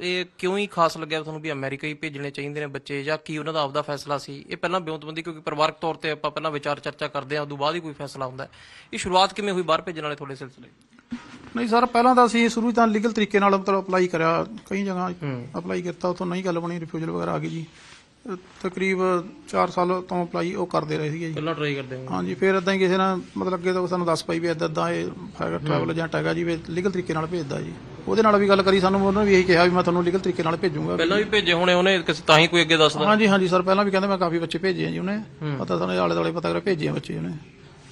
Speaker 4: ਇਹ ਕਿਉਂ ਹੀ ਖਾਸ ਲੱਗਿਆ ਤੁਹਾਨੂੰ ਵੀ ਅਮਰੀਕਾ ਹੀ ਭੇਜਣੇ ਚਾਹੀਦੇ ਨੇ ਬੱਚੇ ਜਾਂ ਕੀ ਉਹਨਾਂ ਦਾ ਆਪਦਾ ਫੈਸਲਾ ਸੀ? ਇਹ ਪਹਿਲਾਂ ਬਿਉਂਤਬੰਦੀ ਕਿਉਂਕਿ ਪਰਿਵਾਰਕ ਤੌਰ ਤੇ ਆਪਾਂ ਪਹਿਲਾਂ ਵਿਚਾਰ ਚਰਚਾ ਕਰਦੇ ਹਾਂ ਉਦੋਂ ਬਾਅਦ ਹੀ ਕੋਈ ਫੈਸਲਾ ਹੁੰਦਾ ਇਹ ਸ਼ੁਰੂਆਤ ਕਿਵੇਂ ਹੋਈ? ਬਾਹਰ ਭੇਜਣ ਵਾਲੇ ਤੁਹਾਡੇ ਸਿਲਸਿਲੇ
Speaker 1: ਨਹੀਂ ਸਰ ਪਹਿਲਾਂ ਤਾਂ ਅਸੀਂ ਸ਼ੁਰੂ ਤਾਂ ਲੀਗਲ ਤਰੀਕੇ ਨਾਲ ਮਤਲਬ ਅਪਲਾਈ ਕਰਿਆ। ਕਈ ਜਗ੍ਹਾ ਅਪਲਾਈ ਕੀਤਾ ਉਥੋਂ ਨਹੀਂ ਗੱਲ ਬਣੀ ਰਿਫਿਊਜ਼ਲ ਵਗੈਰਾ ਆ ਗਈ ਜੀ। ਤਕਰੀਬ 4 ਸਾਲ ਤੋਂ ਅਪਲਾਈ ਉਹ ਕਰਦੇ ਰਹੇ ਸੀਗੇ ਜੀ।
Speaker 3: ਪਹਿਲਾਂ ਟਰਾਈ ਕਰਦੇ ਹਾਂ
Speaker 1: ਹਾਂਜੀ ਫਿਰ ਇਦਾਂ ਹੀ ਕਿਸੇ ਨੇ ਮਤਲਬ ਅੱਗੇ ਤੋਂ ਸਾਨੂੰ ਦੱਸ ਪਈ ਵੀ ਇਦਾਂ ਇਦਾਂ ਇਹ ਹੈਗਾ ਟਰੈਵਲ ਏਜੰਟ ਹੈਗਾ ਜੀ ਵੀ ਲੀਗਲ ਤਰੀਕੇ ਨਾਲ ਭੇਜਦਾ ਜੀ। ਉਹਦੇ ਨਾਲ ਵੀ ਗੱਲ ਕਰੀ ਸਾਨੂੰ ਉਹਨਾਂ ਨੇ ਵੀ ਇਹੀ ਕਿਹਾ ਵੀ ਮੈਂ ਤੁਹਾਨੂੰ ਲੀਗਲ ਤਰੀਕੇ ਨਾਲ ਭੇਜੂੰਗਾ।
Speaker 3: ਪਹਿਲਾਂ ਵੀ ਭੇਜੇ ਹੋਣੇ ਉਹਨੇ ਕਿਸੇ ਤਾਂ ਹੀ ਕੋਈ ਅੱਗੇ ਦੱਸਦਾ।
Speaker 1: ਹਾਂਜੀ ਹਾਂਜੀ ਸਰ ਪਹਿਲਾਂ ਵੀ ਕਹਿੰਦੇ ਮੈਂ ਕਾਫੀ ਬੱਚੇ ਭੇਜੇ ਆ ਜੀ ਉਹਨੇ। ਪਤਾ ਸਾਨੂੰ ਆਲੇ ਦੁਆਲੇ ਪਤਾ ਕਰ ਭੇਜੇ ਆ ਬੱਚੇ ਉਹਨੇ।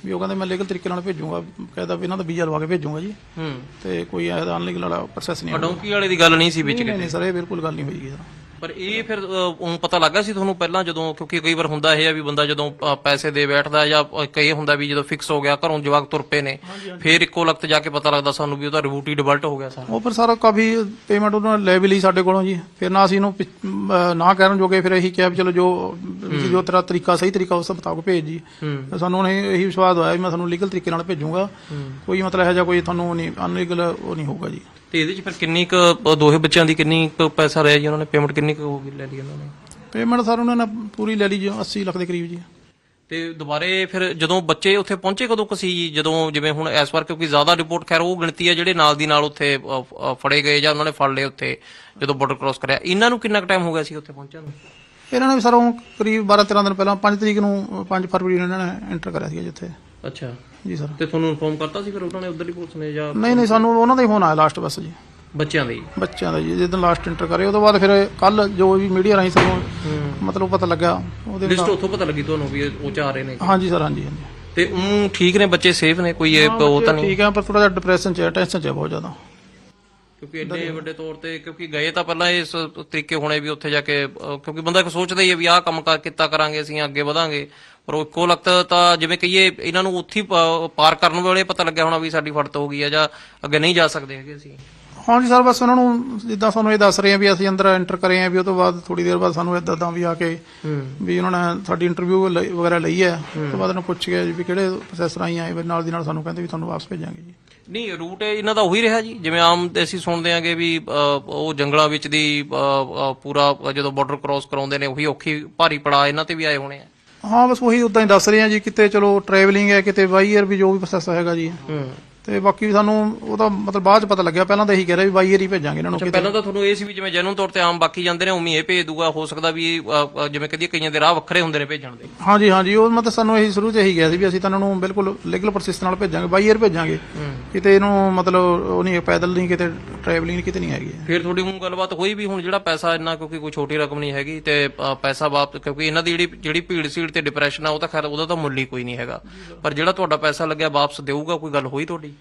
Speaker 1: ਵੀ ਉਹ ਕਹਿੰਦੇ ਮੈਂ ਲੀਗਲ ਤਰੀਕੇ ਨਾਲ ਭੇਜੂੰਗਾ ਕਹਿੰਦਾ ਵੀ ਇਹਨਾਂ ਦਾ ਵੀਜ਼ਾ ਲਵਾ ਕੇ ਭੇਜੂੰਗਾ ਜੀ।
Speaker 3: ਹੂੰ।
Speaker 1: ਤੇ ਕੋਈ ਐਦਾ ਅਨਲੀਗਲ ਵਾਲਾ ਪ੍ਰੋਸੈਸ ਨਹੀਂ ਹੋਣਾ।
Speaker 3: ਡੌਂਕੀ ਵਾਲੇ ਦੀ ਗੱਲ ਨਹੀਂ ਸੀ ਵਿੱਚ
Speaker 1: ਨਹੀਂ ਨਹੀਂ ਸਰ ਇਹ ਬਿਲਕੁਲ ਗੱਲ ਨਹੀਂ ਹੋਈ ਸਰ
Speaker 3: ਪਰ ਇਹ ਫਿਰ ਉਹ ਪਤਾ ਲੱਗਾ ਸੀ ਤੁਹਾਨੂੰ ਪਹਿਲਾਂ ਜਦੋਂ ਕਿਉਂਕਿ ਕਈ ਵਾਰ ਹੁੰਦਾ ਇਹ ਆ ਵੀ ਬੰਦਾ ਜਦੋਂ ਅ, ਪੈਸੇ ਦੇ ਬੈਠਦਾ ਜਾਂ ਅ, ਕਈ ਹੁੰਦਾ ਵੀ ਜਦੋਂ ਫਿਕਸ ਹੋ ਗਿਆ ਘਰੋਂ ਜਵਾਕ ਤੁਰ ਪਏ ਨੇ ਫਿਰ ਇੱਕੋ ਲਖਤ ਜਾ ਕੇ ਪਤਾ ਲੱਗਦਾ ਸਾਨੂੰ ਵੀ ਉਹਦਾ ਰਿਬੂਟ ਹੀ ਡਿਵਲਟ ਹੋ ਗਿਆ ਸਾਰਾ।
Speaker 1: ਉਹ ਪਰ ਸਾਰਾ ਕਾਫੀ ਪੇਮੈਂਟ ਉਹਨਾਂ ਨੇ ਲੈ ਵੀ ਲਈ ਸਾਡੇ ਕੋਲੋਂ ਜੀ। ਫਿਰ ਨਾ ਅਸੀਂ ਇਹਨੂੰ ਪਿਛ- ਅਹ ਨਾ ਕਰਨ ਜੋਗੇ ਫਿਰ ਇਹੀ ਕਿਹਾ ਵੀ ਚਲੋ ਜੋ ਜੋ ਤੇਰਾ ਤਰੀਕਾ ਸਹੀ ਤਰੀਕਾ ਉਸ ਮੁਤਾਬਕ ਭੇਜ ਜੀ। ਤੇ ਸਾਨੂੰ ਉਹਨੇ ਇਹੀ ਵਿਸ਼ਵਾਸ ਹੋਇਆ ਵੀ ਮੈਂ ਤੁਹਾਨੂੰ ਲੀਗਲ ਤਰੀਕੇ ਨਾਲ ਭੇਜੂੰਗਾ। ਕੋਈ ਮਤਲਬ ਇਹੋ ਜਿਹਾ ਕੋਈ ਤੁਹਾਨੂੰ ਨਹੀਂ ਅਨਲੀਗਲ ਉਹ ਨਹੀਂ ਹੋਊਗਾ ਜੀ।
Speaker 3: ਤੇ ਇਹਦੇ ਚ ਫਿਰ ਕਿੰਨੀ ਕੁ ਦੋਹੇ ਬੱਚਿਆਂ ਦੀ ਕਿੰਨੀ ਕੁ ਪੈਸਾ ਰਿਹਾ ਜੀ ਉਹਨਾਂ ਨੇ? ਪੇਮੈਂਟ ਕਿੰਨੀ ਕੁ ਹੋ ਗਈ ਲੈ ਲਈ ਉਹਨਾਂ ਨੇ?
Speaker 1: ਪੇਮੈਂਟ ਸਰ ਉਹਨਾਂ ਨੇ ਪੂਰੀ ਲੈ ਲਈ ਜੀ 80 ਲੱਖ ਦੇ ਕਰੀਬ ਜੀ।
Speaker 3: ਤੇ ਦੁਬਾਰੇ ਫਿਰ ਜਦੋਂ ਬੱਚੇ ਉੱਥੇ ਪਹੁੰਚੇ ਕਦੋਂ ਕੁ ਸੀ ਜੀ? ਜਦੋਂ ਜਿਵੇਂ ਹੁਣ ਇਸ ਵਾਰ ਕਿਉਂਕਿ ਜ਼ਿਆਦਾ ਰਿਪੋਰਟ ਖੈਰ ਉਹ ਗਿਣਤੀ ਹੈ ਜਿਹੜੇ ਨਾਲ ਦੀ ਨਾਲ ਉੱਥੇ ਅ, ਅ, ਫੜੇ ਗਏ ਜਾਂ ਉਹਨਾਂ ਨੇ ਫੜ ਲਏ ਉੱਥੇ ਜਦੋਂ ਬਾਰਡਰ ਕ੍ਰਾਸ ਕਰਿਆ। ਇਹਨਾਂ ਨੂੰ ਕਿੰਨਾ ਕੁ ਟਾਈਮ ਹੋ ਗਿਆ ਸੀ ਉੱਥੇ ਪਹੁੰਚਣ ਨੂੰ?
Speaker 1: ਇਹਨਾਂ ਨੇ ਵੀ ਸਰ ਉਹ ਕਰੀਬ 12 13 ਦਿਨ ਪਹਿਲਾਂ 5 ਤਰੀਕ ਨੂੰ 5 ਫਰਵਰੀ ਨੂੰ ਇਹਨਾਂ ਨੇ ਐਂਟਰ ਕਰਿਆ ਸੀ ਜਿੱਥੇ
Speaker 3: ਅੱਛਾ।
Speaker 1: ਜੀ ਸਰ।
Speaker 3: ਤੇ ਤੁਹਾਨੂੰ ਇਨਫੋਰਮ ਕਰਤਾ ਸੀ ਫਿਰ ਉਹਨਾਂ ਨੇ ਉਧਰਲੀ ਪੁਲਿਸ ਨੇ ਜਾਂ
Speaker 1: ਨਹੀਂ ਨਹੀਂ ਸਾਨੂੰ ਉਹਨਾਂ ਦਾ ਹੀ ਫੋਨ ਆਇਆ ਲਾਸਟ ਬਸ ਜੀ।
Speaker 3: ਬੱਚਿਆਂ ਦੇ ਹੀ?
Speaker 1: ਬੱਚਿਆਂ ਦਾ ਜੀ ਜਦੋਂ ਲਾਸਟ ਐਂਟਰ ਕਰੇ ਉਹਦੇ ਬਾਅਦ ਫਿਰ ਕੱਲ ਜੋ ਵੀ ਮੀਡੀਆ ਰਾਹੀਂ ਸਾਨੂੰ ਮਤਲਬ ਪਤਾ ਲੱਗਾ ਉਹਦੇ
Speaker 3: ਲਿਸਟ
Speaker 1: ਨਾਲ
Speaker 3: ਉੱਥੋਂ ਪਤਾ ਲੱਗੀ ਤੁਹਾਨੂੰ ਵੀ ਇਹ ਉਹ ਚ ਆ ਰਹੇ ਨੇ।
Speaker 1: ਹਾਂਜੀ ਸਰ ਹਾਂਜੀ ਹਾਂਜੀ।
Speaker 3: ਤੇ ਉਹ ਠੀਕ ਨੇ ਬੱਚੇ ਸੇਫ ਨੇ? ਕੋਈ ਇਹ ਉਹ ਤਾਂ ਨਹੀਂ?
Speaker 1: ਠੀਕ ਹੈ ਪਰ ਥੋੜਾ ਜਿਹਾ ਡਿਪਰੈਸ਼ਨ ਚ ਹੈ ਟੈਨਸ਼ਨ ਚ ਹੈ ਬਹੁਤ ਜ਼ਿਆਦਾ।
Speaker 3: ਕਿਉਂਕਿ ਇੰਨੇ ਵੱਡੇ ਤੌਰ ਤੇ ਕਿਉਂਕਿ ਗਏ ਤਾਂ ਪਹਿਲਾਂ ਇਸ ਤਰੀਕੇ ਹੋਣੇ ਵੀ ਉੱਥੇ ਜਾ ਕੇ ਅਹ, ਕਿਉਂਕਿ ਬੰਦਾ ਇੱਕ ਸੋਚਦਾ ਹੀ ਹੈ ਵੀ ਆਹ ਕੰਮ ਕਰ ਕੀਤਾ ਕਰਾਂਗੇ ਅਸੀਂ ਅੱਗੇ ਵਧਾਂਗੇ। ਪਰ ਉਹ ਇੱਕੋ ਲਖਤ ਤਾਂ ਜਿਵੇਂ ਕਹੀਏ ਇਹਨਾਂ ਨੂੰ ਉੱਥੇ ਪਾਰ ਕਰਨ ਵੇਲੇ ਪਤਾ ਲੱਗਿਆ ਹੋਣਾ ਵੀ ਸਾਡੀ ਫੜਤ ਹੋ ਗਈ ਹੈ ਜਾਂ ਅੱਗੇ ਨਹੀਂ ਜਾ ਸਕਦੇ ਹੈਗੇ ਅਸੀਂ।
Speaker 1: ਹਾਂਜੀ ਸਰ ਬਸ ਉਹਨਾਂ ਨੂੰ ਜਿੱਦਾਂ ਸਾਨੂੰ ਇਹ ਦੱਸ ਰਹੇ ਆ ਵੀ ਅਸੀਂ ਅੰਦਰ ਐਂਟਰ ਕਰੇ ਆ ਵੀ ਉਹ ਤੋਂ ਬਾਅਦ ਥੋੜੀ ਦੇਰ ਬਾਅਦ ਸਾਨੂੰ ਇਦਾਂ ਦਾ ਵੀ ਆ ਕੇ ਵੀ ਉਹਨਾਂ ਨੇ ਸਾਡੀ ਇੰਟਰਵਿਊ ਵਗੈਰਾ ਲਈ ਹੈ ਉਸ ਤੋਂ ਬਾਅਦ ਉਹਨਾਂ ਪੁੱਛ ਗਿਆ ਜੀ ਵੀ ਕਿਹੜੇ ਪ੍ਰੋਸੈਸ ਰਾਹੀਂ ਆਏ ਵੀ ਨਾਲ ਦੀ ਨਾਲ ਸਾਨੂੰ ਕਹਿੰਦੇ ਵੀ ਤੁਹਾਨੂੰ ਵਾਪਸ ਭੇਜਾਂਗੇ ਜੀ।
Speaker 3: ਨਹੀਂ ਰੂਟ ਇਹਨਾਂ ਦਾ ਉਹੀ ਰਿਹਾ ਜੀ। ਜਿਵੇਂ ਆਮ ਤੇ ਅਸੀਂ ਸੁਣਦੇ ਆਂਗੇ ਵੀ ਉਹ ਜੰਗਲਾਂ ਵਿੱਚ ਦੀ ਪੂਰਾ ਜਦੋਂ ਬਾਰਡਰ ਕ੍ਰਾਸ ਕਰਾਉਂਦੇ ਨੇ ਉਹੀ ਔਖੀ ਭਾਰੀ ਪੜਾ ਇਹਨਾਂ ਤੇ ਵੀ ਆਏ ਹੋਣੇ ਆ।
Speaker 1: ਹਾਂ, ਬਸ ਉਹੀ ਉਦਾਂ ਹੀ ਦੱਸ ਰਹੇ ਆ ਜੀ, ਕਿਤੇ ਚਲੋ ਟਰੈਵਲਿੰਗ ਹੈ, ਕਿਤੇ ਬਾਈ 에ਅਰ ਵੀ ਜੋ ਵੀ ਪ੍ਰੋਸੈਸ ਹੈਗਾ ਜੀ।
Speaker 3: ਹੂੰ।
Speaker 1: ਤੇ ਬਾਕੀ ਵੀ ਸਾਨੂੰ ਉਹਦਾ ਮਤਲਬ ਬਾਅਦ ਚ ਪਤਾ ਲੱਗਿਆ। ਪਹਿਲਾਂ ਤਾਂ ਇਹੀ ਕਹਿ ਰਿਹਾ ਵੀ ਬਾਈ ਏਰੀ ਭੇਜਾਂਗੇ ਇਹਨਾਂ ਨੂੰ ਕਿਤੇ।
Speaker 3: ਪਹਿਲਾਂ ਤਾਂ ਤੁਹਾਨੂੰ ਇਹ ਸੀ ਵੀ ਜਿਵੇਂ ਜੈਨੂਨ ਤੌਰ ਤੇ ਆਮ ਬਾਕੀ ਜਾਂਦੇ ਨੇ ਉਮੀ ਇਹ ਭੇਜ ਦੂਗਾ। ਹੋ ਸਕਦਾ ਵੀ ਅ, ਅ, ਜਿਵੇਂ ਕਹਦੀ ਕਈਆਂ ਦੇ ਰਾਹ ਵੱਖਰੇ ਹੁੰਦੇ ਨੇ ਭੇਜਣ ਦੇ।
Speaker 1: ਹਾਂਜੀ ਹਾਂਜੀ ਉਹ ਮਤਲਬ ਸਾਨੂੰ ਇਹੀ ਸ਼ੁਰੂ ਚ ਇਹੀ ਗਿਆ ਸੀ ਵੀ ਅਸੀਂ ਤਾਂ ਇਹਨਾਂ ਨੂੰ ਬਿਲਕੁਲ ਲੀਗਲ ਪ੍ਰੋਸੈਸ ਨਾਲ ਭੇਜਾਂਗੇ ਬਾਈ ਏਅਰ ਭੇਜਾਂਗੇ। ਕਿਤੇ ਇਹਨੂੰ ਮਤਲਬ ਉਹ ਨਹੀਂ ਪੈਦਲ ਨਹੀਂ ਕਿਤੇ ਟਰੈਵਲਿੰਗ ਕਿਤੇ ਨਹੀਂ ਹੈਗੀ।
Speaker 3: ਫਿਰ ਤੁਹਾਡੀ ਹੁਣ ਗੱਲਬਾਤ ਹੋਈ ਵੀ ਹੁਣ ਜਿਹੜਾ ਪੈਸਾ ਇੰਨਾ ਕਿਉਂਕਿ ਕੋਈ ਛੋਟੀ ਰਕਮ ਨਹੀਂ ਹੈਗੀ ਤੇ ਅ, ਪੈਸਾ ਵਾਪਸ ਕਿਉਂਕਿ ਇਹਨਾਂ ਦੀ ਜਿਹੜੀ ਜਿਹੜੀ ਭੀੜ ਸੀੜ ਤੇ ਡਿਪਰੈਸ਼ਨ ਆ ਉਹ ਤਾਂ ਖੈਰ ਉਹਦਾ ਤਾਂ ਮੁੱਲ ਹੀ ਕੋਈ ਨਹੀਂ ਹੈਗਾ। ਪਰ ਜਿਹੜਾ ਤੁਹਾਡਾ ਪੈਸਾ ਲੱਗਿਆ ਵਾਪਸ ਦੇਊਗਾ ਕੋਈ ਗੱਲ ਹੋਈ ਤੁਹਾਡੀ?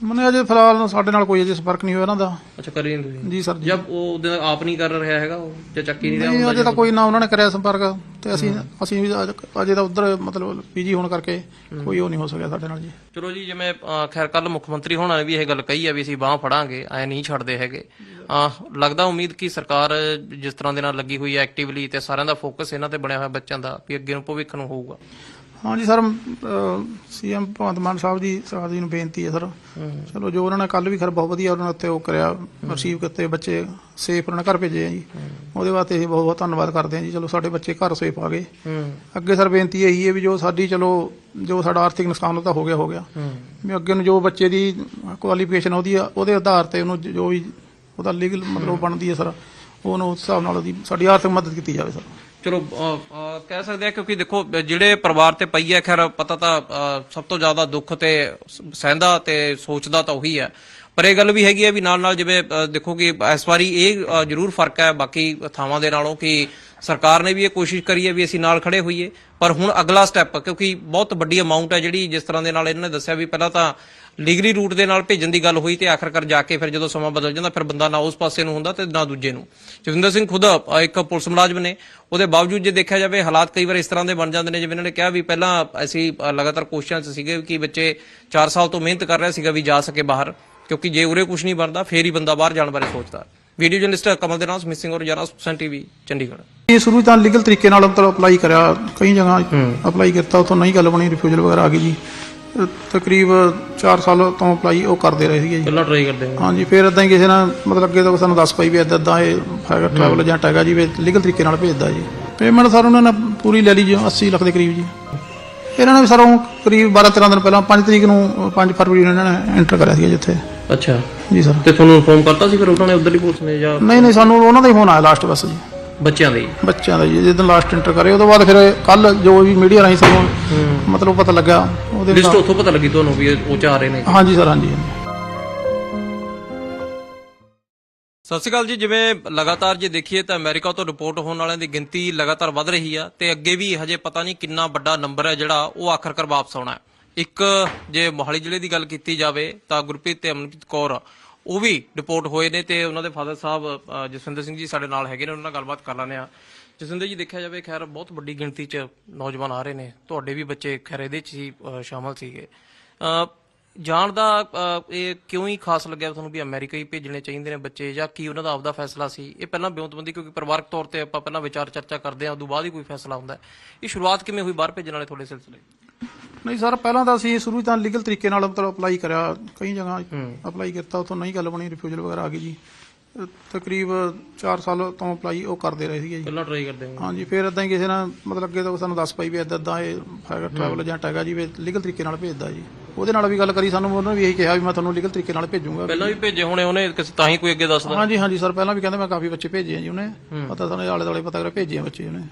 Speaker 1: ਮਨੇ ਅਜੇ ਫਿਲਹਾਲ ਸਾਡੇ ਨਾਲ ਕੋਈ ਅਜੇ ਸੰਪਰਕ ਨਹੀਂ ਹੋਇਆ ਇਹਨਾਂ ਦਾ।
Speaker 3: ਅੱਛਾ ਕਰੀ ਨਹੀਂ ਤੁਸੀਂ?
Speaker 1: ਜੀ ਸਰ ਜੀ।
Speaker 3: ਜਦ ਉਹ ਉਹਦੇ ਆਪ ਨਹੀਂ ਕਰ ਰਿਹਾ ਹੈਗਾ ਉਹ? ਜਾਂ ਚੱਕੀ ਨਹੀਂ ਰਿਹਾ
Speaker 1: ਨਹੀਂ ਅਜੇ ਤਾਂ ਕੋਈ ਨਾ ਉਹਨਾਂ ਨੇ ਕਰਿਆ ਸੰਪਰਕ ਤੇ ਅਸੀਂ ਅਸੀਂ ਵੀ ਅਜ- ਅਜੇ ਤਾਂ ਉਧਰ ਮਤਲਬ ਪੀਜੀ ਹੋਣ ਕਰਕੇ ਕੋਈ ਉਹ ਨਹੀਂ ਹੋ ਸਕਿਆ ਸਾਡੇ ਨਾਲ ਜੀ।
Speaker 3: ਚਲੋ ਜੀ ਜਿਵੇਂ ਖੈਰ ਕੱਲ ਮੁੱਖ ਮੰਤਰੀ ਹੋਣਾ ਨੇ ਵੀ ਇਹ ਗੱਲ ਕਹੀ ਆ ਵੀ ਅਸੀਂ ਬਾਹ ਫੜਾਂਗੇ ਐ ਨਹੀਂ ਛੱਡਦੇ ਹੈਗੇ। ਅ, ਲੱਗਦਾ ਉਮੀਦ ਕਿ ਸਰਕਾਰ ਜਿਸ ਤਰ੍ਹਾਂ ਦੇ ਨਾਲ ਲੱਗੀ ਹੋਈ ਹੈ ਐਕਟਿਵਲੀ ਤੇ ਸਾਰਿਆਂ ਦਾ ਫੋਕਸ ਇਹਨਾਂ ਤੇ ਬਣਿਆ ਹੋਇਆ ਬੱਚਿਆਂ ਦਾ ਵੀ ਅੱਗੇ ਨੂੰ ਭਵਿੱਖ ਨੂੰ ਹੋਊਗਾ।
Speaker 1: ਹਾਂਜੀ ਸਰ ਸੀਐਮ ਭਗਵੰਤ ਮਾਨ ਸਾਹਿਬ ਜੀ ਜੀ ਨੂੰ ਬੇਨਤੀ ਹੈ ਸਰ। ਚਲੋ ਜੋ ਉਹਨਾਂ ਨੇ ਕੱਲ ਵੀ ਖਰ ਬਹੁਤ ਵਧੀਆ ਉਹਨਾਂ ਉੱਤੇ ਉਹ ਕਰਿਆ ਰਿਸੀਵ ਕੀਤੇ ਬੱਚੇ ਸੇਫ ਉਹਨਾਂ ਘਰ ਭੇਜੇ ਆ ਜੀ। ਉਹਦੇ ਵਾਸਤੇ ਅਸੀਂ ਬਹੁਤ ਬਹੁਤ ਧੰਨਵਾਦ ਕਰਦੇ ਹਾਂ ਜੀ। ਚਲੋ ਸਾਡੇ ਬੱਚੇ ਘਰ ਸੇਫ ਆ ਗਏ। ਅੱਗੇ ਸਰ ਬੇਨਤੀ ਇਹੀ ਹੈ ਵੀ ਜੋ ਸਾਡੀ ਚਲੋ ਜੋ ਸਾਡਾ ਆਰਥਿਕ ਨੁਕਸਾਨ ਉਹ ਤਾਂ ਹੋ ਗਿਆ ਹੋ ਗਿਆ। ਵੀ ਅੱਗੇ ਨੂੰ ਜੋ ਬੱਚੇ ਦੀ ਕੁਆਲੀਫਿਕੇਸ਼ਨ ਉਹਦੀ ਆ, ਉਹਦੇ ਆਧਾਰ ਤੇ ਉਹਨੂੰ ਜੋ ਵੀ ਉਹਦਾ ਲੀਗਲ ਮਤਲਬ ਬਣਦੀ ਹੈ ਸਰ ਉਹਨੂੰ ਉਸ ਹਿਸਾਬ ਨਾਲ ਉਹਦੀ ਸਾਡੀ ਆਰਥਿਕ ਮਦਦ ਕੀਤੀ ਜਾਵੇ ਸਰ।
Speaker 3: ਚਲੋ ਕਹਿ ਸਕਦੇ ਆ ਕਿਉਂਕਿ ਦੇਖੋ, ਜਿਹੜੇ ਪਰਿਵਾਰ ਤੇ ਪਈ ਹੈ, ਖੈਰ, ਪਤਾ ਤਾਂ ਸਭ ਤੋਂ ਜ਼ਿਆਦਾ ਦੁੱਖ ਤੇ ਸਹਿੰਦਾ ਤੇ ਸੋਚਦਾ ਤਾਂ ਉਹੀ ਹੈ। ਪਰ ਇਹ ਗੱਲ ਵੀ ਹੈਗੀ ਹੈ ਵੀ ਨਾਲ ਨਾਲ ਜਿਵੇਂ ਦੇਖੋ ਕਿ ਇਸ ਵਾਰੀ ਇਹ ਜ਼ਰੂਰ ਫ਼ਰਕ ਹੈ, ਬਾਕੀ ਥਾਵਾਂ ਦੇ ਨਾਲੋਂ ਕਿ ਸਰਕਾਰ ਨੇ ਵੀ ਇਹ ਕੋਸ਼ਿਸ਼ ਕਰੀ ਹੈ ਵੀ ਅਸੀਂ ਨਾਲ ਖੜੇ ਹੋਈਏ। ਪਰ ਹੁਣ ਅਗਲਾ ਸਟੈਪ ਕਿਉਂਕਿ ਬਹੁਤ ਵੱਡੀ ਅਮਾਉਂਟ ਹੈ ਜਿਹੜੀ ਜਿਸ ਤਰ੍ਹਾਂ ਦੇ ਨਾਲ ਇਹਨਾਂ ਨੇ ਦੱਸਿਆ ਵੀ ਪਹਿਲਾਂ ਤਾਂ ਲੀਗਲੀ ਰੂਟ ਦੇ ਨਾਲ ਭੇਜਣ ਦੀ ਗੱਲ ਹੋਈ ਤੇ ਆਖਰਕਾਰ ਜਾ ਕੇ ਫਿਰ ਜਦੋਂ ਸਮਾਂ ਬਦਲ ਜਾਂਦਾ, ਫਿਰ ਬੰਦਾ ਨਾ ਉਸ ਪਾਸੇ ਨੂੰ ਹੁੰਦਾ ਤੇ ਨਾ ਦੂਜੇ ਨੂੰ। ਜਗਵਿੰਦਰ ਸਿੰਘ ਖੁਦ ਇੱਕ ਪੁਲਿਸ ਮੁਲਾਜ਼ਮ ਨੇ। ਉਹਦੇ ਬਾਵਜੂਦ ਜੇ ਦੇਖਿਆ ਜਾਵੇ, ਹਾਲਾਤ ਕਈ ਵਾਰ ਇਸ ਤਰ੍ਹਾਂ ਦੇ ਬਣ ਜਾਂਦੇ ਨੇ, ਜਿਵੇਂ ਇਹਨਾਂ ਨੇ ਕਿਹਾ ਵੀ ਪਹਿਲਾਂ ਅਸੀਂ ਲਗਾਤਾਰ ਕੋਸ਼ਿਸ਼ਾਂ 'ਚ ਸੀਗੇ ਕਿ ਬੱਚੇ 4 ਸਾਲ ਤੋਂ ਮਿਹਨਤ ਕਰ ਰਿਹਾ ਸੀਗਾ ਵੀ ਜਾ ਸਕੇ ਬਾਹਰ, ਕਿਉਂਕਿ ਜੇ ਉਰੇ ਕੁਝ ਨਹੀਂ ਬਣਦਾ, ਫੇਰ ਹੀ ਬੰਦਾ ਬਾਹਰ ਜਾਣ ਬਾਰੇ ਸੋਚਦਾ। ਵੀਡੀਓ ਜਰਨਲਿਸਟ ਕਮਲ ਦੇ ਨਾਲ ਮਿਸਿੰਗ ਔਰ ਜਰਾ ਸੁਸਨ ਟੀਵੀ ਚੰਡੀਗੜ੍ਹ।
Speaker 1: ਇਹ ਸ਼ੁਰੂ ਤਾਂ ਲੀਗਲ ਤਰੀਕੇ ਨਾਲ ਮਤਲਬ ਅਪਲਾਈ ਕਰਿਆ ਕਈ ਜਗ੍ਹਾ ਅਪਲਾਈ ਕੀਤਾ ਉਥੋਂ ਨਹੀਂ ਗੱਲ ਬਣੀ ਰਿਫਿਊਜ਼ਲ ਵਗੈਰਾ ਆ ਗਈ ਜੀ। ਤਕਰੀਬ 4 ਸਾਲ ਤੋਂ ਅਪਲਾਈ ਉਹ ਕਰਦੇ ਰਹੇ ਸੀਗੇ ਜੀ।
Speaker 3: ਪਹਿਲਾਂ ਟਰਾਈ ਕਰਦੇ ਹਾਂ
Speaker 1: ਹਾਂਜੀ ਫਿਰ ਇਦਾਂ ਹੀ ਕਿਸੇ ਨੇ ਮਤਲਬ ਅੱਗੇ ਤੋਂ ਸਾਨੂੰ ਦੱਸ ਪਈ ਵੀ ਇਦਾਂ ਇਦਾਂ ਇਹ ਹੈਗਾ ਟਰੈਵਲ ਏਜੰਟ ਹੈਗਾ ਜੀ ਵੀ ਲੀਗਲ ਤਰੀਕੇ ਨਾਲ ਭੇਜਦਾ ਜੀ। ਪੇਮੈਂਟ ਸਰ ਉਹਨਾਂ ਨੇ ਪੂਰੀ ਲੈ ਲਈ ਜੀ 80 ਲੱਖ ਦੇ ਕਰੀਬ ਜੀ। ਇਹਨਾਂ ਨੇ ਵੀ ਸਰ ਉਹ ਕਰੀਬ 12 13 ਦਿਨ ਪਹਿਲਾਂ 5 ਤਰੀਕ ਨੂੰ 5 ਫਰਵਰੀ ਨੂੰ ਇਹਨਾਂ ਨੇ ਐਂਟਰ ਕਰਿਆ ਸੀ ਜਿੱਥੇ
Speaker 3: ਅੱਛਾ।
Speaker 1: ਜੀ ਸਰ।
Speaker 3: ਤੇ ਤੁਹਾਨੂੰ ਇਨਫੋਰਮ ਕਰਤਾ ਸੀ ਫਿਰ ਉਹਨਾਂ ਨੇ ਉਧਰਲੀ ਪੁਲਿਸ ਨੇ ਜਾਂ
Speaker 1: ਨਹੀਂ ਨਹੀਂ ਸਾਨੂੰ ਉਹਨਾਂ ਦਾ ਹੀ ਫੋਨ ਆਇਆ ਲਾਸਟ ਬਸ ਜੀ।
Speaker 3: ਬੱਚਿਆਂ ਦੇ?
Speaker 1: ਬੱਚਿਆਂ ਦਾ ਜੀ ਜਦੋਂ ਲਾਸਟ ਐਂਟਰ ਕਰੇ ਉਹਦੇ ਬਾਅਦ ਫਿਰ ਕੱਲ ਜੋ ਵੀ ਮੀਡੀਆ ਰਾਹੀਂ ਸਾਨੂੰ ਮਤਲਬ ਪਤਾ ਲੱਗਾ ਉਹਦੇ
Speaker 3: ਲਿਸਟ ਉੱਥੋਂ ਪਤਾ ਲੱਗੀ ਤੁਹਾਨੂੰ ਵੀ ਇਹ ਉਹ ਚ ਆ ਰਹੇ ਨੇ।
Speaker 1: ਹਾਂਜੀ ਸਰ ਹਾਂਜੀ। ਹਾਂਜੀ
Speaker 4: ਸਤਿ ਸ਼੍ਰੀ ਅਕਾਲ ਜੀ ਜਿਵੇਂ ਲਗਾਤਾਰ ਜੇ ਦੇਖੀਏ ਤਾਂ ਅਮਰੀਕਾ ਤੋਂ ਰਿਪੋਰਟ ਹੋਣ ਵਾਲਿਆਂ ਦੀ ਗਿਣਤੀ ਲਗਾਤਾਰ ਵੱਧ ਰਹੀ ਆ ਤੇ ਅੱਗੇ ਵੀ ਹਜੇ ਪਤਾ ਨਹੀਂ ਕਿੰਨਾ ਵੱਡਾ ਨੰਬਰ ਹੈ ਜਿਹੜਾ ਉਹ ਆਖਰਕਾਰ ਵਾਪਸ ਆਉਣਾ ਹੈ। ਇੱਕ ਜੇ ਮੋਹਾਲੀ ਜ਼ਿਲ੍ਹੇ ਦੀ ਗੱਲ ਕੀਤੀ ਜਾਵੇ ਤਾਂ ਗੁਰਪ੍ਰੀਤ ਤੇ ਅਮਨਪ੍ਰੀਤ ਕੌਰ ਉਹ ਵੀ ਡਿਪੋਰਟ ਹੋਏ ਨੇ ਤੇ ਉਹਨਾਂ ਦੇ ਫਾਦਰ ਸਾਹਿਬ ਜਸਵਿੰਦਰ ਸਿੰਘ ਜੀ ਸਾਡੇ ਨਾਲ ਹੈਗੇ ਨੇ ਉਹਨਾਂ ਨਾਲ ਗੱਲਬਾਤ ਕਰ ਲੈਂਦੇ ਆ ਜਸਵਿੰਦਰ ਜੀ ਦੇਖਿਆ ਜਾਵੇ ਖੈਰ ਬਹੁਤ ਵੱਡੀ ਗਿਣਤੀ 'ਚ ਨੌਜਵਾਨ ਆ ਰਹੇ ਨੇ। ਤੁਹਾਡੇ ਵੀ ਬੱਚੇ ਖੈਰ ਇਹਦੇ 'ਚ ਹੀ ਅ, ਸ਼ਾਮਲ ਸੀਗੇ। ਜਾਣ ਦਾ ਇਹ ਕਿਉਂ ਹੀ ਖਾਸ ਲੱਗਿਆ ਤੁਹਾਨੂੰ ਵੀ ਅਮਰੀਕਾ ਹੀ ਭੇਜਣੇ ਚਾਹੀਦੇ ਨੇ ਬੱਚੇ ਜਾਂ ਕੀ ਉਹਨਾਂ ਦਾ ਆਪਦਾ ਫੈਸਲਾ ਸੀ? ਇਹ ਪਹਿਲਾਂ ਬਿਉਂਤਬੰਦੀ ਕਿਉਂਕਿ ਪਰਿਵਾਰਕ ਤੌਰ ਤੇ ਆਪਾਂ ਪਹਿਲਾਂ ਵਿਚਾਰ ਚਰਚਾ ਕਰਦੇ ਹਾਂ ਉਦੋਂ ਬਾਅਦ ਹੀ ਕੋਈ ਫੈਸਲਾ ਹੁੰਦਾ ਹੈ। ਇਹ ਸ਼ੁਰੂਆਤ ਕਿਵੇਂ ਹੋਈ? ਬਾਹਰ ਭੇਜਣ ਵਾਲੇ ਤੁਹਾਡੇ ਸਿਲਸਿਲੇ
Speaker 1: ਨਹੀਂ ਸਰ ਪਹਿਲਾਂ ਤਾਂ ਅਸੀਂ ਸ਼ੁਰੂ ਤਾਂ ਲੀਗਲ ਤਰੀਕੇ ਨਾਲ ਮਤਲਬ ਅਪਲਾਈ ਕਰਿਆ ਕਈ ਜਗ੍ਹਾ ਅਪਲਾਈ ਕੀਤਾ ਉਥੋਂ ਨਹੀਂ ਗੱਲ ਬਣੀ ਰਿਫਿਊਜ਼ਲ ਵਗੈਰਾ ਆ ਗਈ ਜੀ। ਤਕਰੀਬ 4 ਸਾਲ ਤੋਂ ਅਪਲਾਈ ਉਹ ਕਰਦੇ ਰਹੇ ਸੀਗੇ ਜੀ।
Speaker 3: ਪਹਿਲਾਂ ਟਰਾਈ ਕਰਦੇ ਹਾਂ
Speaker 1: ਹਾਂਜੀ ਫਿਰ ਇਦਾਂ ਹੀ ਕਿਸੇ ਨੇ ਮਤਲਬ ਅੱਗੇ ਤੋਂ ਸਾਨੂੰ ਦੱਸ ਪਈ ਵੀ ਇਦਾਂ ਇਦਾਂ ਇਹ ਹੈਗਾ ਟਰੈਵਲ ਏਜੰਟ ਹੈਗਾ ਜੀ ਵੀ ਲੀਗਲ ਤਰੀਕੇ ਨਾਲ ਭੇਜਦਾ ਜੀ। ਉਹਦੇ ਨਾਲ ਵੀ ਗੱਲ ਕਰੀ ਸਾਨੂੰ ਉਹਨੇ ਵੀ ਇਹੀ ਕਿਹਾ ਵੀ ਮੈਂ ਤੁਹਾਨੂੰ ਲੀਗਲ ਤਰੀਕੇ ਨਾਲ ਭੇਜੂੰਗਾ।
Speaker 3: ਪਹਿਲਾਂ ਵੀ ਭੇਜੇ ਹੋਣੇ ਉਹਨੇ ਕਿਸੇ ਤਾਂ ਹੀ ਕੋਈ ਅੱਗੇ ਦੱਸਦਾ।
Speaker 1: ਹਾਂਜੀ ਹਾਂਜੀ ਸਰ ਪਹਿਲਾਂ ਵੀ ਕਹਿੰਦੇ ਮੈਂ ਕਾਫੀ ਬੱਚੇ ਭੇਜੇ ਆ ਜੀ ਉਹਨੇ। ਪਤਾ ਸਾਨੂੰ ਆਲੇ ਦੁਆਲੇ ਪਤਾ ਕਰਿਆ ਭੇਜੇ ਆ ਬੱਚੇ ਉਹਨੇ।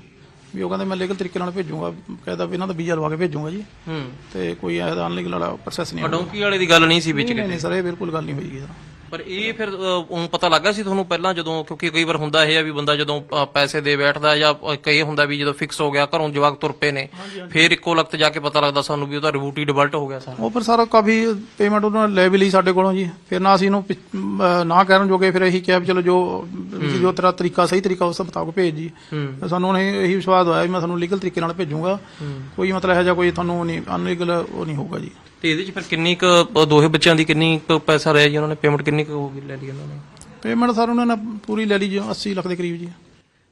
Speaker 1: ਵੀ ਉਹ ਕਹਿੰਦੇ ਮੈਂ ਲੀਗਲ ਤਰੀਕੇ ਨਾਲ ਭੇਜੂੰਗਾ ਕਹਿੰਦਾ ਵੀ ਇਹਨਾਂ ਦਾ ਵੀਜ਼ਾ ਲਵਾ ਕੇ ਭੇਜੂੰਗਾ ਜੀ।
Speaker 3: ਹੂੰ।
Speaker 1: ਤੇ ਕੋਈ ਐਦਾ ਅਨਲੀਗਲ ਵਾਲਾ ਪ੍ਰੋਸੈਸ ਨਹੀਂ।
Speaker 3: ਡੌਂਕੀ ਵਾਲੇ ਦੀ ਗੱਲ ਨਹੀਂ ਸੀ ਵਿੱਚ
Speaker 1: ਨਹੀਂ ਨਹੀਂ ਸਰ ਇਹ ਬਿਲਕੁਲ ਗੱਲ ਨਹੀਂ ਸਰ।
Speaker 3: ਪਰ ਇਹ ਫਿਰ ਉਹ ਪਤਾ ਲੱਗਾ ਸੀ ਤੁਹਾਨੂੰ ਪਹਿਲਾਂ ਜਦੋਂ ਕਿਉਂਕਿ ਕਈ ਵਾਰ ਹੁੰਦਾ ਇਹ ਆ ਵੀ ਬੰਦਾ ਜਦੋਂ ਅ, ਪੈਸੇ ਦੇ ਬੈਠਦਾ ਜਾਂ ਅ, ਕਈ ਹੁੰਦਾ ਵੀ ਜਦੋਂ ਫਿਕਸ ਹੋ ਗਿਆ ਘਰੋਂ ਜਵਾਕ ਤੁਰ ਪਏ ਨੇ ਫਿਰ ਇੱਕੋ ਲਖਤ ਜਾ ਕੇ ਪਤਾ ਲੱਗਦਾ ਸਾਨੂੰ ਵੀ ਉਹਦਾ ਰਿਬੂਟ ਹੀ ਡਿਵਲਟ ਹੋ ਗਿਆ ਸਾਰਾ।
Speaker 1: ਉਹ ਫਿਰ ਸਾਰਾ ਕਾਫੀ ਪੇਮੈਂਟ ਉਹਨਾਂ ਨੇ ਲੈ ਵੀ ਲਈ ਸਾਡੇ ਕੋਲੋਂ ਜੀ। ਫਿਰ ਨਾ ਅਸੀਂ ਇਹਨੂੰ ਪਿ- ਅਹ ਨਾ ਕਹਿਣ ਜੋਗੇ ਫਿਰ ਇਹੀ ਕਿਹਾ ਵੀ ਚਲੋ ਜੋ ਜੋ ਤੇਰਾ ਤਰੀਕਾ ਸਹੀ ਤਰੀਕਾ ਉਸ ਮੁਤਾਬਕ ਭੇਜ ਜੀ। ਤੇ ਸਾਨੂੰ ਹੁਣ ਇਹ- ਵਿਸ਼ਵਾਸ ਹੋਇਆ ਵੀ ਮੈਂ ਤੁਹਾਨੂੰ ਲੀਗਲ ਤਰੀਕੇ ਨਾਲ ਭੇਜੂੰਗਾ। ਕੋਈ ਮਤਲਬ ਇਹੋ ਜਿਹਾ ਕੋਈ ਤੁਹਾਨੂੰ ਨਹੀਂ ਅਨਲੀਗਲ ਉਹ ਨਹੀਂ ਹੋਊਗਾ ਜੀ।
Speaker 3: ਤੇ ਇਹਦੇ ਚ ਫਿਰ ਕਿੰਨੀ ਕੁ ਦੋਹੇ ਬੱਚਿਆਂ ਦੀ ਕਿੰਨੀ ਕੁ ਪੈਸਾ ਰਿਹਾ ਜੀ ਉਹਨਾਂ ਨੇ? ਪੇਮੈਂਟ ਕਿੰਨੀ ਕੁ ਹੋ ਗਈ ਲੈ ਲਈ ਉਹਨਾਂ ਨੇ?
Speaker 1: ਪੇਮੈਂਟ ਸਰ ਉਹਨਾਂ ਨੇ ਪੂਰੀ ਲੈ ਲਈ ਜੀ 80 ਲੱਖ ਦੇ ਕਰੀਬ ਜੀ।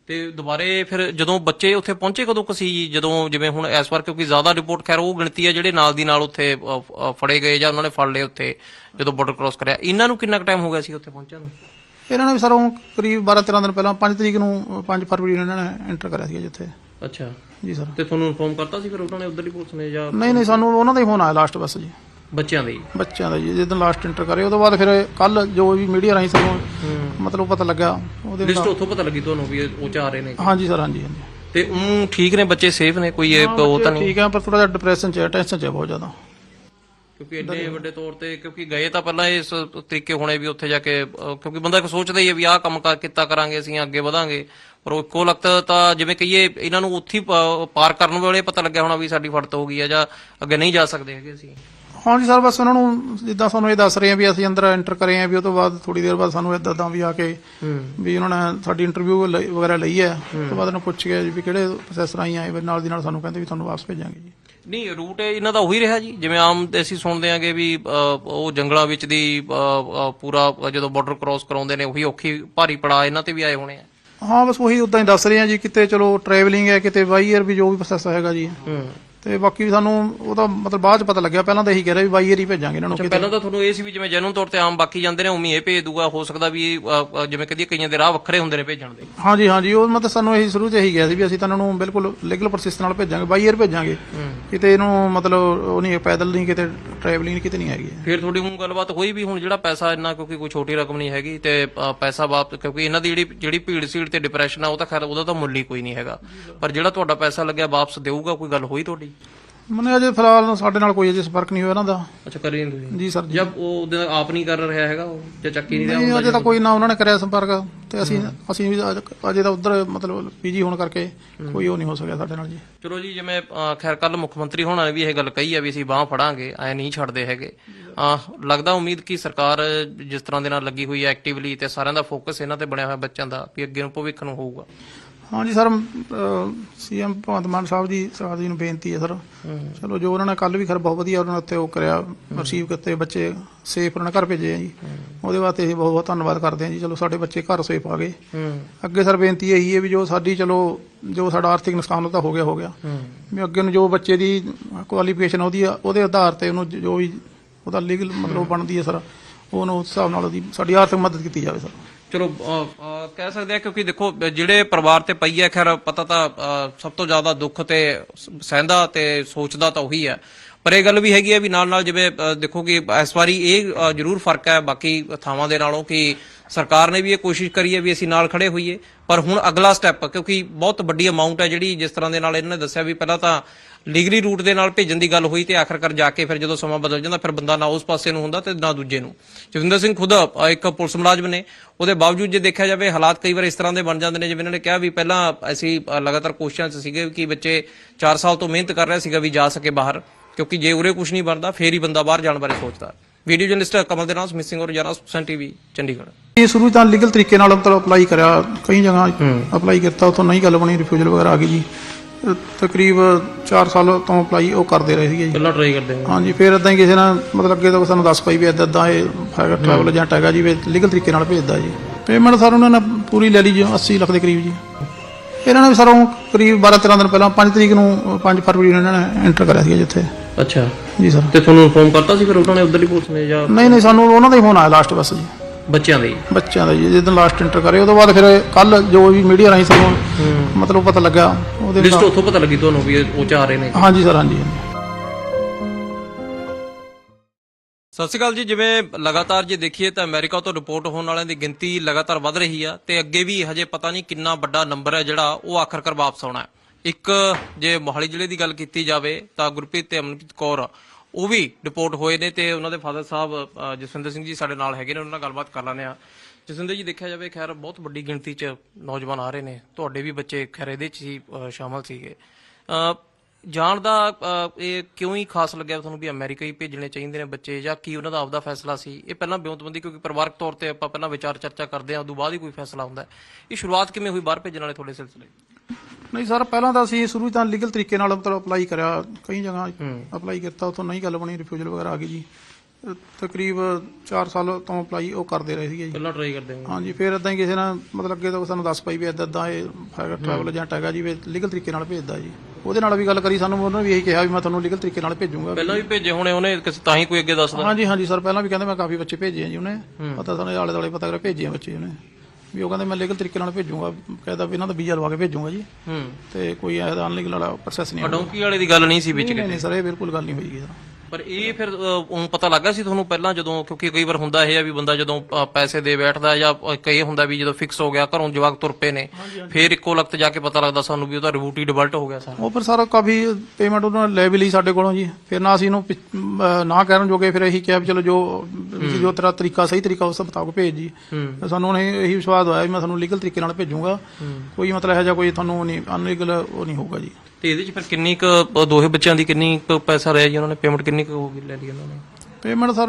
Speaker 3: ਤੇ ਦੁਬਾਰੇ ਫਿਰ ਜਦੋਂ ਬੱਚੇ ਉੱਥੇ ਪਹੁੰਚੇ ਕਦੋਂ ਕੁ ਸੀ? ਜੀ? ਜਦੋਂ ਜਿਵੇਂ ਹੁਣ ਇਸ ਵਾਰ ਕਿਉਂਕਿ ਜ਼ਿਆਦਾ ਰਿਪੋਰਟ ਖੈਰ ਉਹ ਗਿਣਤੀ ਹੈ ਜਿਹੜੇ ਨਾਲ ਦੀ ਨਾਲ ਉੱਥੇ ਅ, ਅ, ਫੜੇ ਗਏ ਜਾਂ ਉਹਨਾਂ ਨੇ ਫੜ ਲਏ ਉੱਥੇ ਜਦੋਂ ਬਾਰਡਰ ਕ੍ਰਾਸ ਕਰਿਆ। ਇਹਨਾਂ ਨੂੰ ਕਿੰਨਾ ਕੁ ਟਾਈਮ ਹੋ ਗਿਆ ਸੀ ਉੱਥੇ ਪਹੁੰਚਣ ਨੂੰ?
Speaker 1: ਇਹਨਾਂ ਨੇ ਵੀ ਸਰ ਉਹ ਕਰੀਬ 12 13 ਦਿਨ ਪਹਿਲਾਂ 5 ਤਰੀਕ ਨੂੰ 5 ਫਰਵਰੀ ਨੂੰ ਇਹਨਾਂ ਨੇ ਐਂਟਰ ਕਰਿਆ ਸੀ ਜਿੱਥੇ
Speaker 3: ਅੱਛਾ।
Speaker 1: ਜੀ ਸਰ।
Speaker 3: ਤੇ ਤੁਹਾਨੂੰ ਇਨਫੋਰਮ ਕਰਤਾ ਸੀ ਫਿਰ ਉਹਨਾਂ ਨੇ ਉਧਰਲੀ ਪੁਲਿਸ ਨੇ ਜਾਂ
Speaker 1: ਨਹੀਂ ਨਹੀਂ ਸਾਨੂੰ ਉਹਨਾਂ ਦਾ ਹੀ ਫੋਨ ਆਇਆ ਲਾਸਟ ਬਸ ਜੀ।
Speaker 3: ਬੱਚਿਆਂ ਦੇ ਹੀ।
Speaker 1: ਬੱਚਿਆਂ ਦਾ ਜੀ ਜਦੋਂ ਲਾਸਟ ਇੰਟਰ ਕਰੇ ਉਹਦੇ ਬਾਅਦ ਫਿਰ ਕੱਲ ਜੋ ਵੀ ਮੀਡੀਆ ਰਾਹੀਂ ਸਾਨੂੰ ਮਤਲਬ ਪਤਾ ਲੱਗਾ ਉਹਦੇ
Speaker 3: ਲਿਸਟ
Speaker 1: ਨਾਲ
Speaker 3: ਉੱਥੋਂ ਪਤਾ ਲੱਗੀ ਤੁਹਾਨੂੰ ਵੀ ਇਹ ਉਹ ਚ ਆ ਰਹੇ ਨੇ।
Speaker 1: ਹਾਂਜੀ ਸਰ ਹਾਂਜੀ ਹਾਂਜੀ।
Speaker 3: ਤੇ ਉਹ ਠੀਕ ਨੇ ਬੱਚੇ ਸੇਫ ਨੇ ਕੋਈ ਇਹ ਉਹ ਤਾਂ ਨਹੀਂ?
Speaker 1: ਠੀਕ ਹੈ ਪਰ ਥੋੜਾ ਜਿਹਾ ਡਿਪਰੈਸ਼ਨ ਚ ਹੈ ਟੈਨਸ਼ਨ ਚ ਹੈ ਬਹੁਤ ਜ਼ਿਆਦਾ।
Speaker 3: ਕਿਉਂਕਿ ਐਡੇ ਵੱਡੇ ਤੌਰ ਤੇ ਕਿਉਂਕਿ ਗਏ ਤਾਂ ਪਹਿਲਾਂ ਇਸ ਤਰੀਕੇ ਹੋਣੇ ਵੀ ਉੱਥੇ ਜਾ ਕੇ ਅਹ, ਕਿਉਂਕਿ ਬੰਦਾ ਇੱਕ ਸੋਚਦਾ ਹੀ ਹੈ ਵੀ ਆਹ ਕੰਮ ਕਰ ਕੀਤਾ ਕਰਾਂਗੇ ਅਸੀਂ ਅੱਗੇ ਵਧਾਂਗੇ। ਪਰ ਇੱਕੋ ਲਖਤ ਤਾਂ ਜਿਵੇਂ ਕਹੀਏ ਇਹਨਾਂ ਨੂੰ ਉੱਥੇ ਪਾਰ ਕਰਨ ਵੇਲੇ ਪਤਾ ਲੱਗਿਆ ਹੋਣਾ ਵੀ ਸਾਡੀ ਫੜਤ ਹੋ ਗਈ ਹੈ ਜਾਂ ਅੱਗੇ ਨਹੀਂ ਜਾ ਸਕਦੇ ਹੈਗੇ ਅਸੀਂ।
Speaker 1: ਹਾਂਜੀ ਸਰ ਬਸ ਉਹਨਾਂ ਨੂੰ ਜਿੱਦਾਂ ਸਾਨੂੰ ਇਹ ਦੱਸ ਰਹੇ ਆ ਵੀ ਅਸੀਂ ਅੰਦਰ ਐਂਟਰ ਕਰੇ ਆ ਵੀ ਉਹ ਤੋਂ ਬਾਅਦ ਥੋੜੀ ਦੇਰ ਬਾਅਦ ਸਾਨੂੰ ਇਦਾਂ ਦਾ ਵੀ ਆ ਕੇ ਵੀ ਉਹਨਾਂ ਨੇ ਸਾਡੀ ਇੰਟਰਵਿਊ ਵਗੈਰਾ ਲਈ ਹੈ। ਉਸ ਤੋਂ ਬਾਅਦ ਉਹਨਾਂ ਪੁੱਛ ਗਿਆ ਜੀ ਵੀ ਕਿਹੜੇ ਪ੍ਰੋਸੈਸ ਰਾਹੀਂ ਆਏ ਵੀ ਨਾਲ ਦੀ ਨਾਲ ਸਾਨੂੰ ਕਹਿੰਦੇ ਵੀ ਤੁਹਾਨੂੰ ਵਾਪਸ ਭੇਜਾਂਗੇ ਜੀ।
Speaker 3: ਨਹੀਂ ਰੂਟ ਇਹਨਾਂ ਦਾ ਉਹੀ ਰਿਹਾ ਜੀ। ਜਿਵੇਂ ਆਮ ਤੇ ਅਸੀਂ ਸੁਣਦੇ ਆਂਗੇ ਵੀ ਉਹ ਜੰਗਲਾਂ ਵਿੱਚ ਦੀ ਪੂਰਾ ਜਦੋਂ ਬਾਰਡਰ ਕ੍ਰਾਸ ਕਰਾਉਂਦੇ ਨੇ ਉਹੀ ਔਖੀ ਭਾਰੀ ਪੜਾ ਇਹਨਾਂ ਤੇ ਵੀ ਆਏ ਹੋਣੇ ਆ।
Speaker 1: ਹਾਂ, ਬਸ ਉਹੀ ਉਦਾਂ ਹੀ ਦੱਸ ਰਹੇ ਆ ਜੀ, ਕਿਤੇ ਚਲੋ ਟਰੈਵਲਿੰਗ ਹੈ, ਕਿਤੇ ਵਾਈ ਏਅਰ ਵੀ ਜੋ ਵੀ ਪ੍ਰੋਸੈਸ ਹੈਗਾ ਜੀ।
Speaker 3: ਹੂੰ।
Speaker 1: ਤੇ ਬਾਕੀ ਵੀ ਸਾਨੂੰ ਉਹਦਾ ਮਤਲਬ ਬਾਅਦ ਚ ਪਤਾ ਲੱਗਿਆ ਪਹਿਲਾਂ ਤਾਂ ਇਹੀ ਕਹਿ ਰਿਹਾ ਵੀ ਬਾਈ ਏਅਰ ਹੀ ਭੇਜਾਂਗੇ ਇਹਨਾਂ ਨੂੰ ਕਿਤੇ।
Speaker 3: ਪਹਿਲਾਂ ਤਾਂ ਤੁਹਾਨੂੰ ਇਹ ਸੀ ਵੀ ਜਿਵੇਂ ਜੈਨੂਨ ਤੌਰ ਤੇ ਆਮ ਬਾਕੀ ਜਾਂਦੇ ਨੇ ਉਮੀ ਇਹ ਭੇਜ ਦੂਗਾ ਹੋ ਸਕਦਾ ਵੀ ਅਹ, ਅਹ, ਜਿਵੇਂ ਕਹਦੀ ਕਈਆਂ ਦੇ ਰਾਹ ਵੱਖਰੇ ਹੁੰਦੇ ਨੇ ਭੇਜਣ ਦੇ।
Speaker 1: ਹਾਂਜੀ ਹਾਂਜੀ ਉਹ ਮਤਲਬ ਸਾਨੂੰ ਇਹੀ ਸ਼ੁਰੂ ਚ ਇਹੀ ਗਿਆ ਸੀ ਵੀ ਅਸੀਂ ਤਾਂ ਇਹਨਾਂ ਨੂੰ ਬਿਲਕੁਲ ਲੀਗਲ ਪ੍ਰੋਸੈਸ ਨਾਲ ਭੇਜਾਂਗੇ ਬਾਈ ਏਅਰ ਭੇਜਾਂਗੇ। ਕਿਤੇ ਇਹਨੂੰ ਮਤਲਬ ਉਹ ਨਹੀਂ ਪੈਦਲ ਨਹੀਂ ਕਿਤੇ ਟਰੈਵਲਿੰਗ ਕਿਤੇ ਨਹੀਂ ਹੈਗੀ।
Speaker 3: ਫਿਰ ਤੁਹਾਡੀ ਹੁਣ ਗੱਲਬਾਤ ਹੋਈ ਵੀ ਹੁਣ ਜਿਹੜਾ ਪੈਸਾ ਇੰਨਾ ਕਿਉਂਕਿ ਕੋਈ ਛੋਟੀ ਰਕਮ ਨਹੀਂ ਹੈਗੀ ਤੇ ਪੈਸਾ ਵਾਪਸ ਕਿਉਂਕਿ ਇਹਨਾਂ ਦੀ ਜਿਹੜੀ ਜਿਹੜੀ ਭੀੜ ਸੀੜ ਤੇ ਡਿਪਰੈਸ਼ਨ ਆ ਉਹ ਤਾਂ ਖੈਰ ਉਹਦਾ ਤਾਂ ਮੁੱਲ ਹੀ ਕੋਈ ਨਹੀਂ ਹੈਗਾ। ਪਰ ਜਿਹੜਾ ਤੁਹਾਡਾ ਪੈਸਾ ਲੱਗਿਆ ਵਾਪਸ ਦੇਊਗਾ ਕੋਈ ਗੱਲ ਹੋਈ ਤੁਹਾਡੀ?
Speaker 1: ਮਨੇ ਅਜੇ ਫਿਲਹਾਲ ਸਾਡੇ ਨਾਲ ਕੋਈ ਅਜੇ ਸੰਪਰਕ ਨਹੀਂ ਹੋਇਆ ਇਹਨਾਂ ਦਾ।
Speaker 3: ਅੱਛਾ ਕਰੀ ਨਹੀਂ ਤੁਸੀਂ?
Speaker 1: ਜੀ ਸਰ ਜੀ।
Speaker 3: ਜਦ ਉਹ ਉਹਦੇ ਨਾਲ ਆਪ ਨਹੀਂ ਕਰ ਰਿਹਾ ਹੈਗਾ ਉਹ? ਜਾਂ ਚੱਕੀ ਨਹੀਂ ਰਿਹਾ
Speaker 1: ਨਹੀਂ
Speaker 3: ਹੁੰਦਾ
Speaker 1: ਅਜੇ ਤਾਂ ਕੋਈ ਨਾ ਉਹਨਾਂ ਨੇ ਕਰਿਆ ਸੰਪਰਕ ਤੇ ਅਸੀਂ ਅਸੀਂ ਵੀ ਅਜ- ਅਜੇ ਤਾਂ ਉਧਰ ਮਤਲਬ ਪੀਜੀ ਹੋਣ ਕਰਕੇ ਕੋਈ ਉਹ ਨਹੀਂ ਹੋ ਸਕਿਆ ਸਾਡੇ ਨਾਲ ਜੀ।
Speaker 3: ਚਲੋ ਜੀ ਜਿਵੇਂ ਅਹ, ਖੈਰ ਕੱਲ ਮੁੱਖ ਮੰਤਰੀ ਹੋਣਾ ਨੇ ਵੀ ਇਹ ਗੱਲ ਕਹੀ ਆ ਵੀ ਅਸੀਂ ਬਾਹ ਫੜਾਂਗੇ ਐ ਨਹੀਂ ਛੱਡਦੇ ਹੈਗੇ। ਅਹ, ਲੱਗਦਾ ਉਮੀਦ ਕਿ ਸਰਕਾਰ ਜਿਸ ਤਰ੍ਹਾਂ ਦੇ ਨਾਲ ਲੱਗੀ ਹੋਈ ਹੈ ਐਕਟਿਵਲੀ ਤੇ ਸਾਰਿਆਂ ਦਾ ਫੋਕਸ ਇਹਨਾਂ ਤੇ ਬਣਿਆ ਹੋਇਆ ਬੱਚਿਆਂ ਦਾ ਵੀ ਅੱਗੇ ਨੂੰ ਭਵਿੱਖ ਨੂੰ ਹੋਊਗਾ।
Speaker 1: ਹਾਂਜੀ ਸਰ ਸੀਐਮ ਭਗਵੰਤ ਮਾਨ ਸਾਹਿਬ ਜੀ ਜੀ ਨੂੰ ਬੇਨਤੀ ਹੈ ਸਰ। ਚਲੋ ਜੋ ਉਹਨਾਂ ਨੇ ਕੱਲ ਵੀ ਖਰ ਬਹੁਤ ਵਧੀਆ ਉਹਨਾਂ ਨੇ ਉੱਤੇ ਉਹ ਕਰਿਆ ਰਿਸੀਵ ਕੀਤੇ ਬੱਚੇ ਸੇਫ ਉਹਨਾਂ ਘਰ ਭੇਜੇ ਆ ਜੀ। ਉਹਦੇ ਵਾਸਤੇ ਅਸੀਂ ਬਹੁਤ ਬਹੁਤ ਧੰਨਵਾਦ ਕਰਦੇ ਹਾਂ ਜੀ। ਚਲੋ ਸਾਡੇ ਬੱਚੇ ਘਰ ਸੇਫ ਆ ਗਏ। ਅੱਗੇ ਸਰ ਬੇਨਤੀ ਇਹੀ ਹੈ ਵੀ ਜੋ ਸਾਡੀ ਚਲੋ ਜੋ ਸਾਡਾ ਆਰਥਿਕ ਨੁਕਸਾਨ ਉਹ ਤਾਂ ਹੋ ਗਿਆ ਹੋ ਗਿਆ। ਵੀ ਅੱਗੇ ਨੂੰ ਜੋ ਬੱਚੇ ਦੀ ਕੁਆਲੀਫਿਕੇਸ਼ਨ ਉਹਦੀ ਆ, ਉਹਦੇ ਆਧਾਰ ਤੇ ਉਹਨੂੰ ਜੋ ਵੀ ਉਹਦਾ ਲੀਗਲ ਮਤਲਬ ਬਣਦੀ ਹੈ ਸਰ ਉਹਨੂੰ ਉਸ ਹਿਸਾਬ ਨਾਲ ਉਹਦੀ ਸਾਡੀ ਆਰਥਿਕ ਮਦਦ ਕੀਤੀ ਜਾਵੇ ਸਰ।
Speaker 3: ਚਲੋ ਅਹ, ਅਹ, ਕਹਿ ਸਕਦੇ ਆ ਕਿਉਂਕਿ ਦੇਖੋ ਅਹ, ਜਿਹੜੇ ਪਰਿਵਾਰ ਤੇ ਪਈ ਹੈ ਖੈਰ ਪਤਾ ਤਾਂ ਅਹ, ਸਭ ਤੋਂ ਜ਼ਿਆਦਾ ਦੁੱਖ ਤੇ ਸ- ਸਹਿੰਦਾ ਤੇ ਸੋਚਦਾ ਤਾਂ ਉਹੀ ਹੈ। ਪਰ ਇਹ ਗੱਲ ਵੀ ਹੈਗੀ ਹੈ ਵੀ ਨਾਲ ਨਾਲ ਜਿਵੇਂ ਅਹ, ਦੇਖੋ ਕਿ ਇਸ ਵਾਰੀ ਇਹ ਅਹ, ਜ਼ਰੂਰ ਫ਼ਰਕ ਹੈ ਬਾਕੀ ਥਾਵਾਂ ਦੇ ਨਾਲੋਂ ਕਿ ਸਰਕਾਰ ਨੇ ਵੀ ਇਹ ਕੋਸ਼ਿਸ਼ ਕਰੀ ਹੈ ਵੀ ਅਸੀਂ ਨਾਲ ਖੜੇ ਹੋਈਏ। ਪਰ ਹੁਣ ਅਗਲਾ ਸਟੈਪ ਕਿਉਂਕਿ ਬਹੁਤ ਵੱਡੀ ਅਮਾਉਂਟ ਹੈ ਜਿਹੜੀ ਜਿਸ ਤਰ੍ਹਾਂ ਦੇ ਨਾਲ ਇਹਨਾਂ ਨੇ ਦੱਸਿਆ ਵੀ ਪਹਿਲਾਂ ਤਾਂ ਲੀਗਲੀ ਰੂਟ ਦੇ ਨਾਲ ਭੇਜਣ ਦੀ ਗੱਲ ਹੋਈ ਤੇ ਆਖਰਕਾਰ ਜਾ ਕੇ ਫਿਰ ਜਦੋਂ ਸਮਾਂ ਬਦਲ ਜਾਂਦਾ ਫਿਰ ਬੰਦਾ ਨਾ ਉਸ ਪਾਸੇ ਨੂੰ ਹੁੰਦਾ ਤੇ ਨਾ ਦੂਜੇ ਨੂੰ। ਜਗਵਿੰਦਰ ਸਿੰਘ ਖੁਦ ਇੱਕ ਪੁਲਿਸ ਮੁਲਾਜ਼ਮ ਨੇ। ਉਹਦੇ ਬਾਵਜੂਦ ਜੇ ਦੇਖਿਆ ਜਾਵੇ ਹਾਲਾਤ ਕਈ ਵਾਰ ਇਸ ਤਰ੍ਹਾਂ ਦੇ ਬਣ ਜਾਂਦੇ ਨੇ ਜਿਵੇਂ ਇਹਨਾਂ ਨੇ ਕਿਹਾ ਵੀ ਪਹਿਲਾਂ ਅਸੀਂ ਲਗਾਤਾਰ ਕੋਸ਼ਿਸ਼ਾਂ 'ਚ ਸੀਗੇ ਕਿ ਬੱਚੇ 4 ਸਾਲ ਤੋਂ ਮਿਹਨਤ ਕਰ ਰਿਹਾ ਸੀਗਾ ਵੀ ਜਾ ਸਕੇ ਬਾਹਰ। ਕਿਉਂਕਿ ਜੇ ਉਰੇ ਕੁਝ ਨਹੀਂ ਬਣਦਾ ਫੇਰ ਹੀ ਬੰਦਾ ਬਾਹਰ ਜਾਣ ਬਾਰੇ ਸੋਚਦਾ। ਵੀਡੀਓ ਜਰਨਲਿਸਟ ਕਮਲ ਦੇ ਨਾਲ ਮਿਸਿੰਗ ਔਰ ਜਨਾਸ ਪਰਸੈਂਟ ਟੀਵੀ ਚੰਡੀਗੜ੍ਹ।
Speaker 1: ਇਹ ਸ਼ੁਰੂ ਤਾਂ ਲੀਗਲ ਤਰੀਕੇ ਨਾਲ ਮਤਲਬ ਅਪਲਾਈ ਕਰਿਆ ਕਈ ਜਗ੍ਹਾ ਅਪਲਾਈ ਕੀਤਾ ਉਥੋਂ ਨਹੀਂ ਗੱਲ ਬਣੀ ਰਿਫਿਊਜ਼ਲ ਵਗੈਰਾ ਆ ਗਈ ਜੀ। ਤਕਰੀਬ 4 ਸਾਲ ਤੋਂ ਅਪਲਾਈ ਉਹ ਕਰਦੇ ਰਹੇ ਸੀਗੇ ਜੀ।
Speaker 3: ਪਹਿਲਾਂ ਟਰਾਈ ਕਰਦੇ ਹਾਂ
Speaker 1: ਹਾਂਜੀ ਫਿਰ ਇਦਾਂ ਹੀ ਕਿਸੇ ਨੇ ਮਤਲਬ ਅੱਗੇ ਤੋਂ ਸਾਨੂੰ ਦੱਸ ਪਈ ਵੀ ਇਦਾਂ ਇਦਾਂ ਇਹ ਹੈਗਾ ਟਰੈਵਲ ਏਜੰਟ ਹੈਗਾ ਜੀ ਵੀ ਲੀਗਲ ਤਰੀਕੇ ਨਾਲ ਭੇਜਦਾ ਜੀ। ਪੇਮੈਂਟ ਸਰ ਉਹਨਾਂ ਨੇ ਪੂਰੀ ਲੈ ਲਈ ਜੀ 80 ਲੱਖ ਦੇ ਕਰੀਬ ਜੀ। ਇਹਨਾਂ ਨੇ ਸਰ ਉਹ ਕਰੀਬ 12 13 ਦਿਨ ਪਹਿਲਾਂ 5 ਤਰੀਕ ਨੂੰ 5 ਫਰਵਰੀ ਨੂੰ ਇਹਨਾਂ ਨੇ ਐਂਟਰ ਕਰਿਆ ਸੀਗਾ ਜਿੱਥੇ
Speaker 3: ਅੱਛਾ।
Speaker 1: ਜੀ ਸਰ।
Speaker 3: ਤੇ ਤੁਹਾਨੂੰ ਇਨਫੋਰਮ ਕਰਤਾ ਸੀ ਫਿਰ ਉਹਨਾਂ ਨੇ ਉਧਰਲੀ ਪੁਲਿਸ ਨੇ ਜਾਂ
Speaker 1: ਨਹੀਂ ਨਹੀਂ ਸਾਨੂੰ ਉਹਨਾਂ ਦਾ ਹੀ ਫੋਨ ਆਇਆ ਲਾਸਟ ਬਸ ਜੀ।
Speaker 3: ਬੱਚਿਆਂ ਦੇ?
Speaker 1: ਬੱਚਿਆਂ ਦਾ ਜੀ ਜਦੋਂ ਲਾਸਟ ਇੰਟਰ ਕਰੇ ਉਹਦੇ ਬਾਅਦ ਫਿਰ ਕੱਲ ਜੋ ਵੀ ਮੀਡੀਆ ਰਾਹੀਂ ਸਾਨੂੰ ਮਤਲਬ ਪਤਾ ਲੱਗਾ ਉਹਦੇ
Speaker 3: ਲਿਸਟ
Speaker 1: ਨਾਲ
Speaker 3: ਉੱਥੋਂ ਪਤਾ ਲੱਗੀ ਤੁਹਾਨੂੰ ਵੀ ਇਹ ਉਹ ਚ ਆ ਰਹੇ ਨੇ।
Speaker 1: ਹਾਂਜੀ ਸਰ ਹਾਂਜੀ। ਹਾਂਜੀ
Speaker 4: ਸਤਿ ਸ਼੍ਰੀ ਅਕਾਲ ਜੀ ਜਿਵੇਂ ਲਗਾਤਾਰ ਜੇ ਦੇਖੀਏ ਤਾਂ ਅਮਰੀਕਾ ਤੋਂ ਰਿਪੋਰਟ ਹੋਣ ਵਾਲਿਆਂ ਦੀ ਗਿਣਤੀ ਲਗਾਤਾਰ ਵੱਧ ਰਹੀ ਆ ਤੇ ਅੱਗੇ ਵੀ ਹਜੇ ਪਤਾ ਨਹੀਂ ਕਿੰਨਾ ਵੱਡਾ ਨੰਬਰ ਹੈ ਜਿਹੜਾ ਉਹ ਆਖਰਕਾਰ ਵਾਪਸ ਆਉਣਾ ਹੈ। ਇੱਕ ਜੇ ਮੋਹਾਲੀ ਜ਼ਿਲ੍ਹੇ ਦੀ ਗੱਲ ਕੀਤੀ ਜਾਵੇ ਤਾਂ ਗੁਰਪ੍ਰੀਤ ਤੇ ਅਮਨਪ੍ਰੀਤ ਕੌਰ ਉਹ ਵੀ ਡਿਪੋਰਟ ਹੋਏ ਨੇ ਤੇ ਉਹਨਾਂ ਦੇ ਫਾਦਰ ਸਾਹਿਬ ਜਸਵਿੰਦਰ ਸਿੰਘ ਜੀ ਸਾਡੇ ਨਾਲ ਹੈਗੇ ਨੇ ਉਹਨਾਂ ਨਾਲ ਗੱਲਬਾਤ ਕਰ ਲੈਂਦੇ ਆ ਜਸਵਿੰਦਰ ਜੀ ਦੇਖਿਆ ਜਾਵੇ ਖੈਰ ਬਹੁਤ ਵੱਡੀ ਗਿਣਤੀ 'ਚ ਨੌਜਵਾਨ ਆ ਰਹੇ ਨੇ। ਤੁਹਾਡੇ ਵੀ ਬੱਚੇ ਖੈਰ ਇਹਦੇ 'ਚ ਹੀ ਅ, ਸ਼ਾਮਲ ਸੀਗੇ। ਜਾਣ ਦਾ ਇਹ ਕਿਉਂ ਹੀ ਖਾਸ ਲੱਗਿਆ ਤੁਹਾਨੂੰ ਵੀ ਅਮਰੀਕਾ ਹੀ ਭੇਜਣੇ ਚਾਹੀਦੇ ਨੇ ਬੱਚੇ ਜਾਂ ਕੀ ਉਹਨਾਂ ਦਾ ਆਪਦਾ ਫੈਸਲਾ ਸੀ? ਇਹ ਪਹਿਲਾਂ ਬਿਉਂਤਬੰਦੀ ਕਿਉਂਕਿ ਪਰਿਵਾਰਕ ਤੌਰ ਤੇ ਆਪਾਂ ਪਹਿਲਾਂ ਵਿਚਾਰ ਚਰਚਾ ਕਰਦੇ ਹਾਂ ਉਦੋਂ ਬਾਅਦ ਹੀ ਕੋਈ ਫੈਸਲਾ ਹੁੰਦਾ ਇਹ ਸ਼ੁਰੂਆਤ ਕਿਵੇਂ ਹੋਈ? ਬਾਹਰ ਭੇਜਣ ਵਾਲੇ ਤੁਹਾਡੇ ਸਿਲਸਿਲੇ
Speaker 1: ਨਹੀਂ ਸਰ ਪਹਿਲਾਂ ਤਾਂ ਅਸੀਂ ਸ਼ੁਰੂ ਤਾਂ ਲੀਗਲ ਤਰੀਕੇ ਨਾਲ ਮਤਲਬ ਅਪਲਾਈ ਕਰਿਆ ਕਈ ਜਗ੍ਹਾ ਅਪਲਾਈ ਕੀਤਾ ਉਥੋਂ ਨਹੀਂ ਗੱਲ ਬਣੀ ਰਿਫਿਊਜ਼ਲ ਵਗੈਰਾ ਆ ਗਈ ਜੀ। ਤਕਰੀਬ 4 ਸਾਲ ਤੋਂ ਅਪਲਾਈ ਉਹ ਕਰਦੇ ਰਹੇ ਸੀਗੇ ਜੀ।
Speaker 3: ਪਹਿਲਾਂ ਟਰਾਈ ਕਰਦੇ ਹਾਂ
Speaker 1: ਹਾਂਜੀ ਫਿਰ ਇਦਾਂ ਹੀ ਕਿਸੇ ਨੇ ਮਤਲਬ ਅੱਗੇ ਤੋਂ ਸਾਨੂੰ ਦੱਸ ਪਈ ਵੀ ਇਦਾਂ ਇਦਾਂ ਇਹ ਹੈਗਾ ਟਰੈਵਲ ਏਜੰਟ ਹੈਗਾ ਜੀ ਵੀ ਲੀਗਲ ਤਰੀਕੇ ਨਾਲ ਭੇਜਦਾ ਜੀ। ਉਹਦੇ ਨਾਲ ਵੀ ਗੱਲ ਕਰੀ ਸਾਨੂੰ ਉਹਨਾਂ ਨੇ ਵੀ ਇਹੀ ਕਿਹਾ ਵੀ ਮੈਂ ਤੁਹਾਨੂੰ ਲੀਗਲ ਤਰੀਕੇ ਨਾਲ ਭੇਜੂੰਗਾ।
Speaker 3: ਪਹਿਲਾਂ ਵੀ ਭੇਜੇ ਹੋਣੇ ਉਹਨੇ ਕਿਸੇ ਤਾਂ ਹੀ ਕੋਈ ਅੱਗੇ ਦੱਸਦਾ।
Speaker 1: ਹਾਂਜੀ ਹਾਂਜੀ ਸਰ ਪਹਿਲਾਂ ਵੀ ਕਹਿੰਦੇ ਮੈਂ ਕਾਫੀ ਬੱਚੇ ਭੇਜੇ ਆ ਜੀ ਉਹਨੇ। ਪਤਾ ਸਾਨੂੰ ਆਲੇ ਦੁਆਲੇ ਪਤਾ ਕਰ ਭੇਜੇ ਆ ਬੱਚੇ ਉਹਨੇ। ਵੀ ਉਹ ਕਹਿੰਦੇ ਮੈਂ ਲੀਗਲ ਤਰੀਕੇ ਨਾਲ ਭੇਜੂੰਗਾ ਕਹਿੰਦਾ ਵੀ ਇਹਨਾਂ ਦਾ ਵੀਜ਼ਾ ਲਵਾ ਕੇ ਭੇਜੂੰਗਾ ਜੀ।
Speaker 3: ਹੂੰ।
Speaker 1: ਤੇ ਕੋਈ ਐਸਾ ਅਨਲੀਗਲ ਵਾਲਾ ਪ੍ਰੋਸੈਸ ਨਹੀਂ
Speaker 3: ਡੌਂਕੀ ਵਾਲੇ ਦੀ ਗੱਲ ਨਹੀਂ ਸੀ ਵਿੱਚ
Speaker 1: ਨਹੀਂ ਨਹੀਂ ਸਰ ਇਹ ਬਿਲਕੁਲ ਗੱਲ ਨਹੀਂ ਹੋਈ ਸਰ।
Speaker 3: ਪਰ ਇਹ ਫਿਰ ਉਹ ਪਤਾ ਲੱਗਾ ਸੀ ਤੁਹਾਨੂੰ ਪਹਿਲਾਂ ਜਦੋਂ ਕਿਉਂਕਿ ਕਈ ਵਾਰ ਹੁੰਦਾ ਇਹ ਆ ਵੀ ਬੰਦਾ ਜਦੋਂ ਪੈਸੇ ਦੇ ਬੈਠਦਾ ਜਾਂ ਕਈ ਹੁੰਦਾ ਵੀ ਜਦੋਂ ਫਿਕਸ ਹੋ ਗਿਆ ਘਰੋਂ ਜਵਾਕ ਤੁਰ ਪਏ ਨੇ ਫਿਰ ਇੱਕੋ ਲਖਤ ਜਾ ਕੇ ਪਤਾ ਲੱਗਦਾ ਸਾਨੂੰ ਵੀ ਉਹਦਾ ਰਿਬੂਟ ਹੀ ਡਿਵਲਟ ਹੋ ਗਿਆ ਸਾਰਾ।
Speaker 1: ਉਹ ਫਿਰ ਸਾਰਾ ਕਾਫੀ ਪੇਮੈਂਟ ਉਹਨਾਂ ਨੇ ਲੈ ਵੀ ਲਈ ਸਾਡੇ ਕੋਲੋਂ ਜੀ। ਫਿਰ ਨਾ ਅਸੀਂ ਇਹਨੂੰ ਨਾ ਕਰਨ ਜੋਗੇ ਫਿਰ ਇਹੀ ਕਿਹਾ ਵੀ ਚਲੋ ਜੋ ਜੋ ਤੇਰਾ ਤਰੀਕਾ ਸਹੀ ਤਰੀਕਾ ਉਸ ਮੁਤਾਬਕ ਭੇਜ ਜੀ। ਸਾਨੂੰ ਉਹਨੇ ਇਹੀ ਵਿਸ਼ਵਾਸ ਵੀ ਮੈਂ ਤੁਹਾਨੂੰ ਲੀਗਲ ਤਰੀਕੇ ਨਾਲ ਭੇਜੂੰਗਾ। ਕੋਈ ਮਤਲਬ ਇਹੋ ਜਿਹਾ ਕੋਈ ਤੁਹਾਨੂੰ ਨਹੀਂ ਅਨਲੀਗਲ ਉਹ ਨਹੀਂ ਹੋਊਗਾ ਜੀ।
Speaker 3: ਤੇ ਇਹਦੇ ਚ ਫਿਰ ਕਿੰਨੀ ਕੁ ਦੋਹੇ ਬੱਚਿਆਂ ਦੀ ਕਿੰਨੀ ਕੁ ਪੈਸਾ ਰਿਹਾ ਜੀ ਉਹਨਾਂ ਨੇ? ਪੇਮੈਂਟ ਕਿੰਨੀ ਕੁ ਹੋ ਗਈ ਲੈ ਲਈ ਉਹਨਾਂ ਨੇ?
Speaker 1: Payment sir